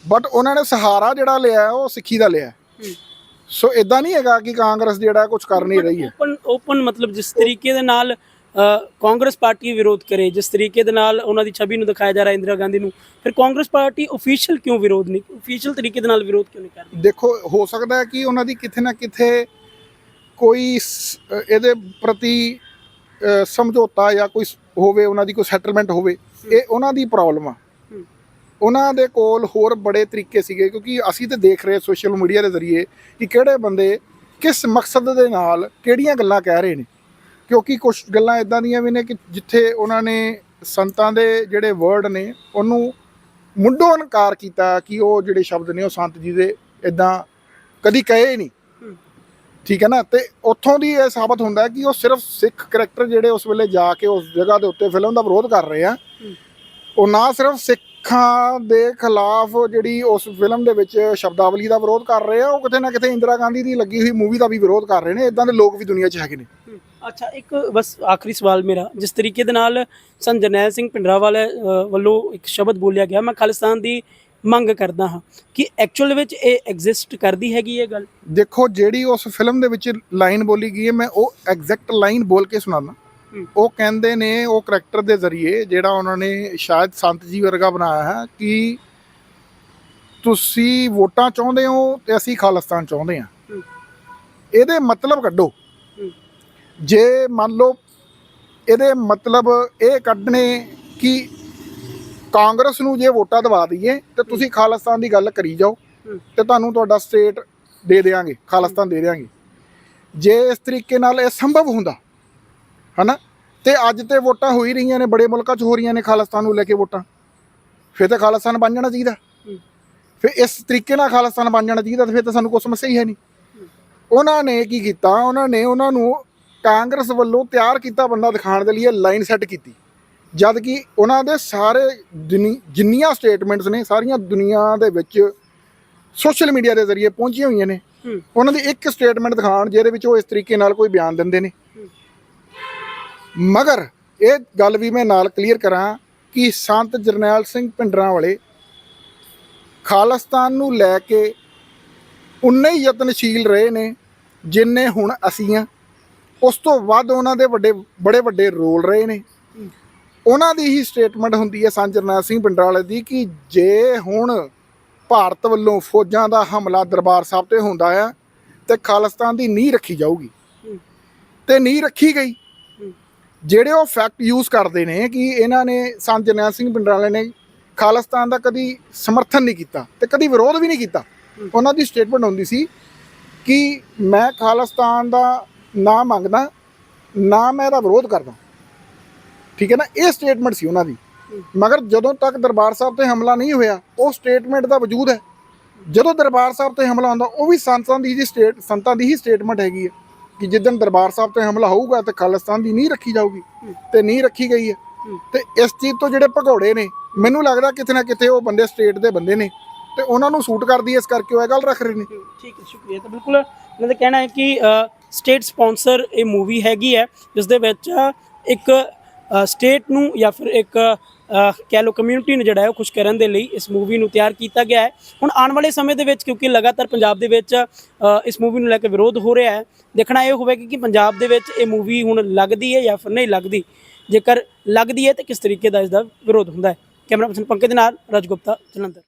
[SPEAKER 1] ਬਟ ਉਹਨਾਂ ਨੇ ਸਹਾਰਾ ਜਿਹੜਾ ਲਿਆ ਉਹ ਸਿੱਖੀ ਦਾ ਲਿਆ। ਸੋ ਇਦਾਂ ਨਹੀਂ ਹੈਗਾ ਕਿ ਕਾਂਗਰਸ ਜਿਹੜਾ ਕੁਝ ਕਰ ਨਹੀਂ ਰਹੀ ਹੈ
[SPEAKER 2] ਓਪਨ ਓਪਨ ਮਤਲਬ ਜਿਸ ਤਰੀਕੇ ਦੇ ਨਾਲ ਕਾਂਗਰਸ ਪਾਰਟੀ ਵਿਰੋਧ ਕਰੇ ਜਿਸ ਤਰੀਕੇ ਦੇ ਨਾਲ ਉਹਨਾਂ ਦੀ ਛਵੀ ਨੂੰ ਦਿਖਾਇਆ ਜਾ ਰਿਹਾ ਇੰਦਰਾ ਗਾਂਧੀ ਨੂੰ ਫਿਰ ਕਾਂਗਰਸ ਪਾਰਟੀ ਅਫੀਸ਼ੀਅਲ ਕਿਉਂ ਵਿਰੋਧ ਨਹੀਂ ਅਫੀਸ਼ੀਅਲ ਤਰੀਕੇ ਦੇ ਨਾਲ ਵਿਰੋਧ ਕਿਉਂ ਨਹੀਂ ਕਰਦੀ
[SPEAKER 1] ਦੇਖੋ ਹੋ ਸਕਦਾ ਹੈ ਕਿ ਉਹਨਾਂ ਦੀ ਕਿਤੇ ਨਾ ਕਿਤੇ ਕੋਈ ਇਹਦੇ ਪ੍ਰਤੀ ਸਮਝੌਤਾ ਜਾਂ ਕੋਈ ਹੋਵੇ ਉਹਨਾਂ ਦੀ ਕੋਈ ਸੈਟਲਮੈਂਟ ਹੋਵੇ ਇਹ ਉਹਨਾਂ ਦੀ ਪ੍ਰੋਬਲਮ ਆ। ਉਹਨਾਂ ਦੇ ਕੋਲ ਹੋਰ ਬੜੇ ਤਰੀਕੇ ਸੀਗੇ ਕਿਉਂਕਿ ਅਸੀਂ ਤੇ ਦੇਖ ਰਹੇ ਸੋਸ਼ਲ ਮੀਡੀਆ ਦੇ ਜ਼ਰੀਏ ਕਿ ਕਿਹੜੇ ਬੰਦੇ ਕਿਸ ਮਕਸਦ ਦੇ ਨਾਲ ਕਿਹੜੀਆਂ ਗੱਲਾਂ ਕਹਿ ਰਹੇ ਨੇ ਕਿਉਂਕਿ ਕੁਝ ਗੱਲਾਂ ਇਦਾਂ ਦੀਆਂ ਵੀ ਨੇ ਕਿ ਜਿੱਥੇ ਉਹਨਾਂ ਨੇ ਸੰਤਾਂ ਦੇ ਜਿਹੜੇ ਵਰਡ ਨੇ ਉਹਨੂੰ ਮੁੰਡੋ ਇਨਕਾਰ ਕੀਤਾ ਕਿ ਉਹ ਜਿਹੜੇ ਸ਼ਬਦ ਨੇ ਉਹ ਸੰਤ ਜੀ ਦੇ ਇਦਾਂ ਕਦੀ ਕਹੇ ਨਹੀਂ। ਠੀਕ ਹੈ ਨਾ? ਤੇ ਉੱਥੋਂ ਦੀ ਇਹ ਸਾਬਤ ਹੁੰਦਾ ਹੈ ਕਿ ਉਹ ਸਿਰਫ ਸਿੱਖ ਕਰੈਕਟਰ ਜਿਹੜੇ ਉਸ ਵੇਲੇ ਜਾ ਕੇ ਉਸ ਜਗ੍ਹਾ ਦੇ ਉੱਤੇ ਫਿਲਮ ਦਾ ਵਿਰੋਧ ਕਰ ਰਹੇ ਆ। ਉਹ ਨਾ ਸਿਰਫ ਸਿੱਖਾਂ ਦੇ ਖਿਲਾਫ ਜਿਹੜੀ ਉਸ ਫਿਲਮ ਦੇ ਵਿੱਚ ਸ਼ਬਦਾਵਲੀ ਦਾ ਵਿਰੋਧ ਕਰ ਰਹੇ ਆ ਉਹ ਕਿਤੇ ਨਾ ਕਿਤੇ ਇੰਦਰਾ ਗਾਂਧੀ ਦੀ ਲੱਗੀ ਹੋਈ ਮੂਵੀ ਦਾ ਵੀ ਵਿਰੋਧ ਕਰ ਰਹੇ ਨੇ। ਇਦਾਂ ਦੇ ਲੋਕ ਵੀ ਦੁਨੀਆ 'ਚ ਹੈਗੇ ਨੇ।
[SPEAKER 2] ਅੱਛਾ ਇੱਕ ਬਸ ਆਖਰੀ ਸਵਾਲ ਮੇਰਾ। ਜਿਸ ਤਰੀਕੇ ਦੇ ਨਾਲ ਸੰਤ ਜਰਨੈਲ ਸਿੰਘ ਪਿੰਡਰਾਵਾਲੇ ਅ, ਵੱਲੋਂ ਇੱਕ ਸ਼ਬਦ ਬੋਲਿਆ ਗਿਆ ਮੈਂ ਖਾਲਿਸਤਾਨ ਦੀ ਮੰਗ ਕਰਦਾ ਹਾਂ ਕਿ ਐਕਚੁਅਲ ਵਿੱਚ ਇਹ ਐਗਜ਼ਿਸਟ ਕਰਦੀ ਹੈਗੀ ਇਹ ਗੱਲ
[SPEAKER 1] ਦੇਖੋ ਜਿਹੜੀ ਉਸ ਫਿਲਮ ਦੇ ਵਿੱਚ ਲਾਈਨ ਬੋਲੀ ਗਈ ਹੈ ਮੈਂ ਉਹ ਐਗਜ਼ੈਕਟ ਲਾਈਨ ਬੋਲ ਕੇ ਸੁਣਾਉਣਾ। ਉਹ ਕਹਿੰਦੇ ਨੇ ਉਹ ਕਰੈਕਟਰ ਦੇ ਜ਼ਰੀਏ ਜਿਹੜਾ ਉਹਨਾਂ ਨੇ ਸ਼ਾਇਦ ਸੰਤ ਜੀ ਵਰਗਾ ਬਣਾਇਆ ਹੈ ਕਿ ਤੁਸੀਂ ਵੋਟਾਂ ਚਾਹੁੰਦੇ ਹੋ ਤੇ ਅਸੀਂ ਖਾਲਿਸਤਾਨ ਚਾਹੁੰਦੇ ਹਾਂ। ਇਹਦੇ ਮਤਲਬ ਕੱਢੋ। ਜੇ ਮੰਨ ਲਓ ਇਹਦੇ ਮਤਲਬ ਇਹ ਕੱਢਣੇ ਕਿ ਕਾਂਗਰਸ ਨੂੰ ਜੇ ਵੋਟਾਂ ਦਵਾ ਦਈਏ ਤੇ ਤੁਸੀਂ ਖਾਲਿਸਤਾਨ ਦੀ ਗੱਲ ਕਰੀ ਜਾਓ। ਤੇ ਤੁਹਾਨੂੰ ਤੁਹਾਡਾ ਸਟੇਟ ਦੇ ਦੇਵਾਂਗੇ ਖਾਲਿਸਤਾਨ ਦੇ ਦੇਵਾਂਗੇ ਜੇ ਇਸ ਤਰੀਕੇ ਨਾਲ ਇਹ ਸੰਭਵ ਹੁੰਦਾ ਹਨਾ? ਤੇ ਅੱਜ ਤੇ ਵੋਟਾਂ ਹੋ ਹੀ ਰਹੀਆਂ ਨੇ ਬੜੇ ਮੁਲਕਾਂ 'ਚ ਹੋ ਰਹੀਆਂ ਨੇ ਖਾਲਿਸਤਾਨ ਨੂੰ ਲੈ ਕੇ ਵੋਟਾਂ। ਫਿਰ ਤਾਂ ਖਾਲਿਸਤਾਨ ਬਣ ਜਾਣਾ ਚਾਹੀਦਾ। ਫਿਰ ਇਸ ਤਰੀਕੇ ਨਾਲ ਖਾਲਿਸਤਾਨ ਬਣ ਜਾਣਾ ਚਾਹੀਦਾ ਤੇ ਫਿਰ ਤਾਂ ਸਾਨੂੰ ਕੋਈ ਸਮੱਸਿਆ ਹੀ ਹੈ ਨਹੀਂ। ਉਹਨਾਂ ਨੇ ਕੀ ਕੀਤਾ? ਉਹਨਾਂ ਨੇ ਉਹਨਾਂ ਨੂੰ ਕਾਂਗਰਸ ਵੱਲੋਂ ਤਿਆਰ ਕੀਤਾ ਬੰਦਾ ਦਿਖਾਉਣ ਦੇ ਲਈ ਲਾਈਨ ਸੈੱਟ ਕੀਤੀ। ਜਦ ਕਿ ਉਹਨਾਂ ਦੇ ਸਾਰੇ ਜਿੰਨੀਆਂ ਸਟੇਟਮੈਂਟਸ ਨੇ ਸਾਰੀਆਂ ਦੁਨੀਆ ਦੇ ਵਿੱਚ ਸੋਸ਼ਲ ਮੀਡੀਆ ਦੇ ਜ਼ਰੀਏ ਪਹੁੰਚੀਆਂ ਹੋਈਆਂ ਨੇ। ਉਹਨਾਂ ਦੀ ਇੱਕ ਸਟੇਟਮੈਂਟ ਦਿਖਾਉਣ ਜਿਹਦੇ ਵਿੱਚ ਉਹ ਇਸ ਤਰੀਕੇ ਨਾਲ ਕੋਈ ਬਿਆਨ ਦਿੰਦੇ ਨੇ। ਮਗਰ ਇਹ ਗੱਲ ਵੀ ਮੈਂ ਨਾਲ ਕਲੀਅਰ ਕਰਾਂ ਕਿ ਸੰਤ ਜਰਨੈਲ ਸਿੰਘ ਪਿੰਡਰਾਂ ਵਾਲੇ ਖਾਲਿਸਤਾਨ ਨੂੰ ਲੈ ਕੇ ਉਨੇ ਹੀ ਯਤਨਸ਼ੀਲ ਰਹੇ ਨੇ ਜਿੰਨੇ ਹੁਣ ਅਸੀਂ ਆ। ਉਸ ਤੋਂ ਵੱਧ ਉਹਨਾਂ ਦੇ ਵੱਡੇ ਬੜੇ ਵੱਡੇ ਰੋਲ ਰਹੇ ਨੇ। ਉਹਨਾਂ ਦੀ ਹੀ ਸਟੇਟਮੈਂਟ ਹੁੰਦੀ ਹੈ ਸੰਤ ਜਰਨੈਲ ਸਿੰਘ ਪਿੰਡਰਾਂ ਵਾਲੇ ਦੀ ਕਿ ਜੇ ਹੁਣ ਭਾਰਤ ਵੱਲੋਂ ਫੌਜਾਂ ਦਾ ਹਮਲਾ ਦਰਬਾਰ ਸਾਹਿਬ ਤੇ ਹੁੰਦਾ ਆ ਤੇ ਖਾਲਿਸਤਾਨ ਦੀ ਨੀਂਹ ਰੱਖੀ ਜਾਊਗੀ। ਤੇ ਨੀਂਹ ਰੱਖੀ ਗਈ। ਜਿਹੜੇ ਉਹ ਫੈਕਟ ਯੂਜ਼ ਕਰਦੇ ਨੇ ਕਿ ਇਹਨਾਂ ਨੇ ਸੰਤ ਜਰਨੈਲ ਸਿੰਘ ਪਿੰਡਰਾਂ ਵਾਲੇ ਨੇ ਖਾਲਿਸਤਾਨ ਦਾ ਕਦੀ ਸਮਰਥਨ ਨਹੀਂ ਕੀਤਾ ਤੇ ਕਦੀ ਵਿਰੋਧ ਵੀ ਨਹੀਂ ਕੀਤਾ। ਉਹਨਾਂ ਦੀ ਸਟੇਟਮੈਂਟ ਹੁੰਦੀ ਸੀ ਕਿ ਮੈਂ ਖਾਲਿਸਤਾਨ ਦਾ ਨਾ ਮੰਗਦਾ ਨਾ ਮੈਂ ਇਹਦਾ ਵਿਰੋਧ ਕਰਦਾ ਠੀਕ ਹੈ ਨਾ ਇਹ ਸਟੇਟਮੈਂਟ ਸੀ ਉਹਨਾਂ ਦੀ
[SPEAKER 2] ਹੂੰ।
[SPEAKER 1] ਮਗਰ ਜਦੋਂ ਤੱਕ ਦਰਬਾਰ ਸਾਹਿਬ ਤੇ ਹਮਲਾ ਨਹੀਂ ਹੋਇਆ ਉਹ ਸਟੇਟਮੈਂਟ ਦਾ ਵਜੂਦ ਹੈ ਜਦੋਂ ਦਰਬਾਰ ਸਾਹਿਬ ਤੇ ਹਮਲਾ ਹੁੰਦਾ ਉਹ ਵੀ ਸੰਤਾਂ ਦੀ ਜੀ ਸਟੇਟ ਸੰਤਾਂ ਦੀ ਹੀ ਸਟੇਟਮੈਂਟ ਹੈਗੀ ਹੈ ਕਿ ਜਿੱਦਣ ਦਰਬਾਰ ਸਾਹਿਬ ਤੇ ਹਮਲਾ ਹੋਊਗਾ ਤੇ ਖਾਲਿਸਤਾਨ ਦੀ ਨਹੀਂ ਰੱਖੀ ਜਾਊਗੀ
[SPEAKER 2] ਹੂੰ।
[SPEAKER 1] ਤੇ ਨਹੀਂ ਰੱਖੀ ਗਈ ਹੈ
[SPEAKER 2] ਹੂੰ।
[SPEAKER 1] ਤੇ ਇਸ ਚੀਜ਼ ਤੋਂ ਜਿਹੜੇ ਭਗੌੜੇ ਨੇ ਮੈਨੂੰ ਲੱਗਦਾ ਕਿਤੇ ਨਾ ਕਿਤੇ ਉਹ ਬੰਦੇ ਸਟੇਟ ਦੇ ਬੰਦੇ ਨੇ ਤੇ ਉਹਨਾਂ ਨੂੰ ਸੂਟ ਕਰਦੀ ਹੈ ਇਸ ਕਰਕੇ ਉਹ ਇਹ ਗੱਲ ਰੱਖ ਰਹੇ ਨੇ
[SPEAKER 2] ਠੀਕ ਹੈ ਸ਼ੁਕਰੀਆ ਤਾਂ ਬਿਲਕੁਲ ਇਹਨਾਂ ਦਾ ਕਹਿਣਾ ਹੈ ਕਿ ਸਟੇਟ ਸਪਾਂਸਰ ਇਹ ਮੂਵੀ ਹੈਗੀ ਹੈ ਜਿਸ ਦੇ ਵਿੱਚ ਇੱਕ ਸਟੇਟ ਨੂੰ ਜਾਂ ਫਿਰ ਇੱਕ ਕਹਿ ਲਓ ਕਮਿਊਨਿਟੀ ਨੂੰ ਜਿਹੜਾ ਹੈ ਉਹ ਖੁਸ਼ ਕਰਨ ਦੇ ਲਈ ਇਸ ਮੂਵੀ ਨੂੰ ਤਿਆਰ ਕੀਤਾ ਗਿਆ ਹੈ। ਹੁਣ ਆਉਣ ਵਾਲੇ ਸਮੇਂ ਦੇ ਵਿੱਚ, ਕਿਉਂਕਿ ਲਗਾਤਾਰ ਪੰਜਾਬ ਦੇ ਵਿੱਚ ਇਸ ਮੂਵੀ ਨੂੰ ਲੈ ਕੇ ਵਿਰੋਧ ਹੋ ਰਿਹਾ ਹੈ, ਦੇਖਣਾ ਇਹ ਹੋਵੇਗਾ ਕਿ ਪੰਜਾਬ ਦੇ ਵਿੱਚ ਇਹ ਮੂਵੀ ਹੁਣ ਲੱਗਦੀ ਹੈ ਜਾਂ ਫਿਰ ਨਹੀਂ ਲੱਗਦੀ। ਜੇਕਰ ਲੱਗਦੀ ਹੈ ਤਾਂ ਕਿਸ ਤਰੀਕੇ ਦਾ ਇਸ ਦਾ ਵਿਰੋਧ ਹੁੰਦਾ ਹੈ। ਕੈਮਰਾ ਪਰਸਨ ਪੰਕਜ ਦੇ ਨਾਲ ਰਜ ਗੁਪਤਾ ਜਲੰਧਰ।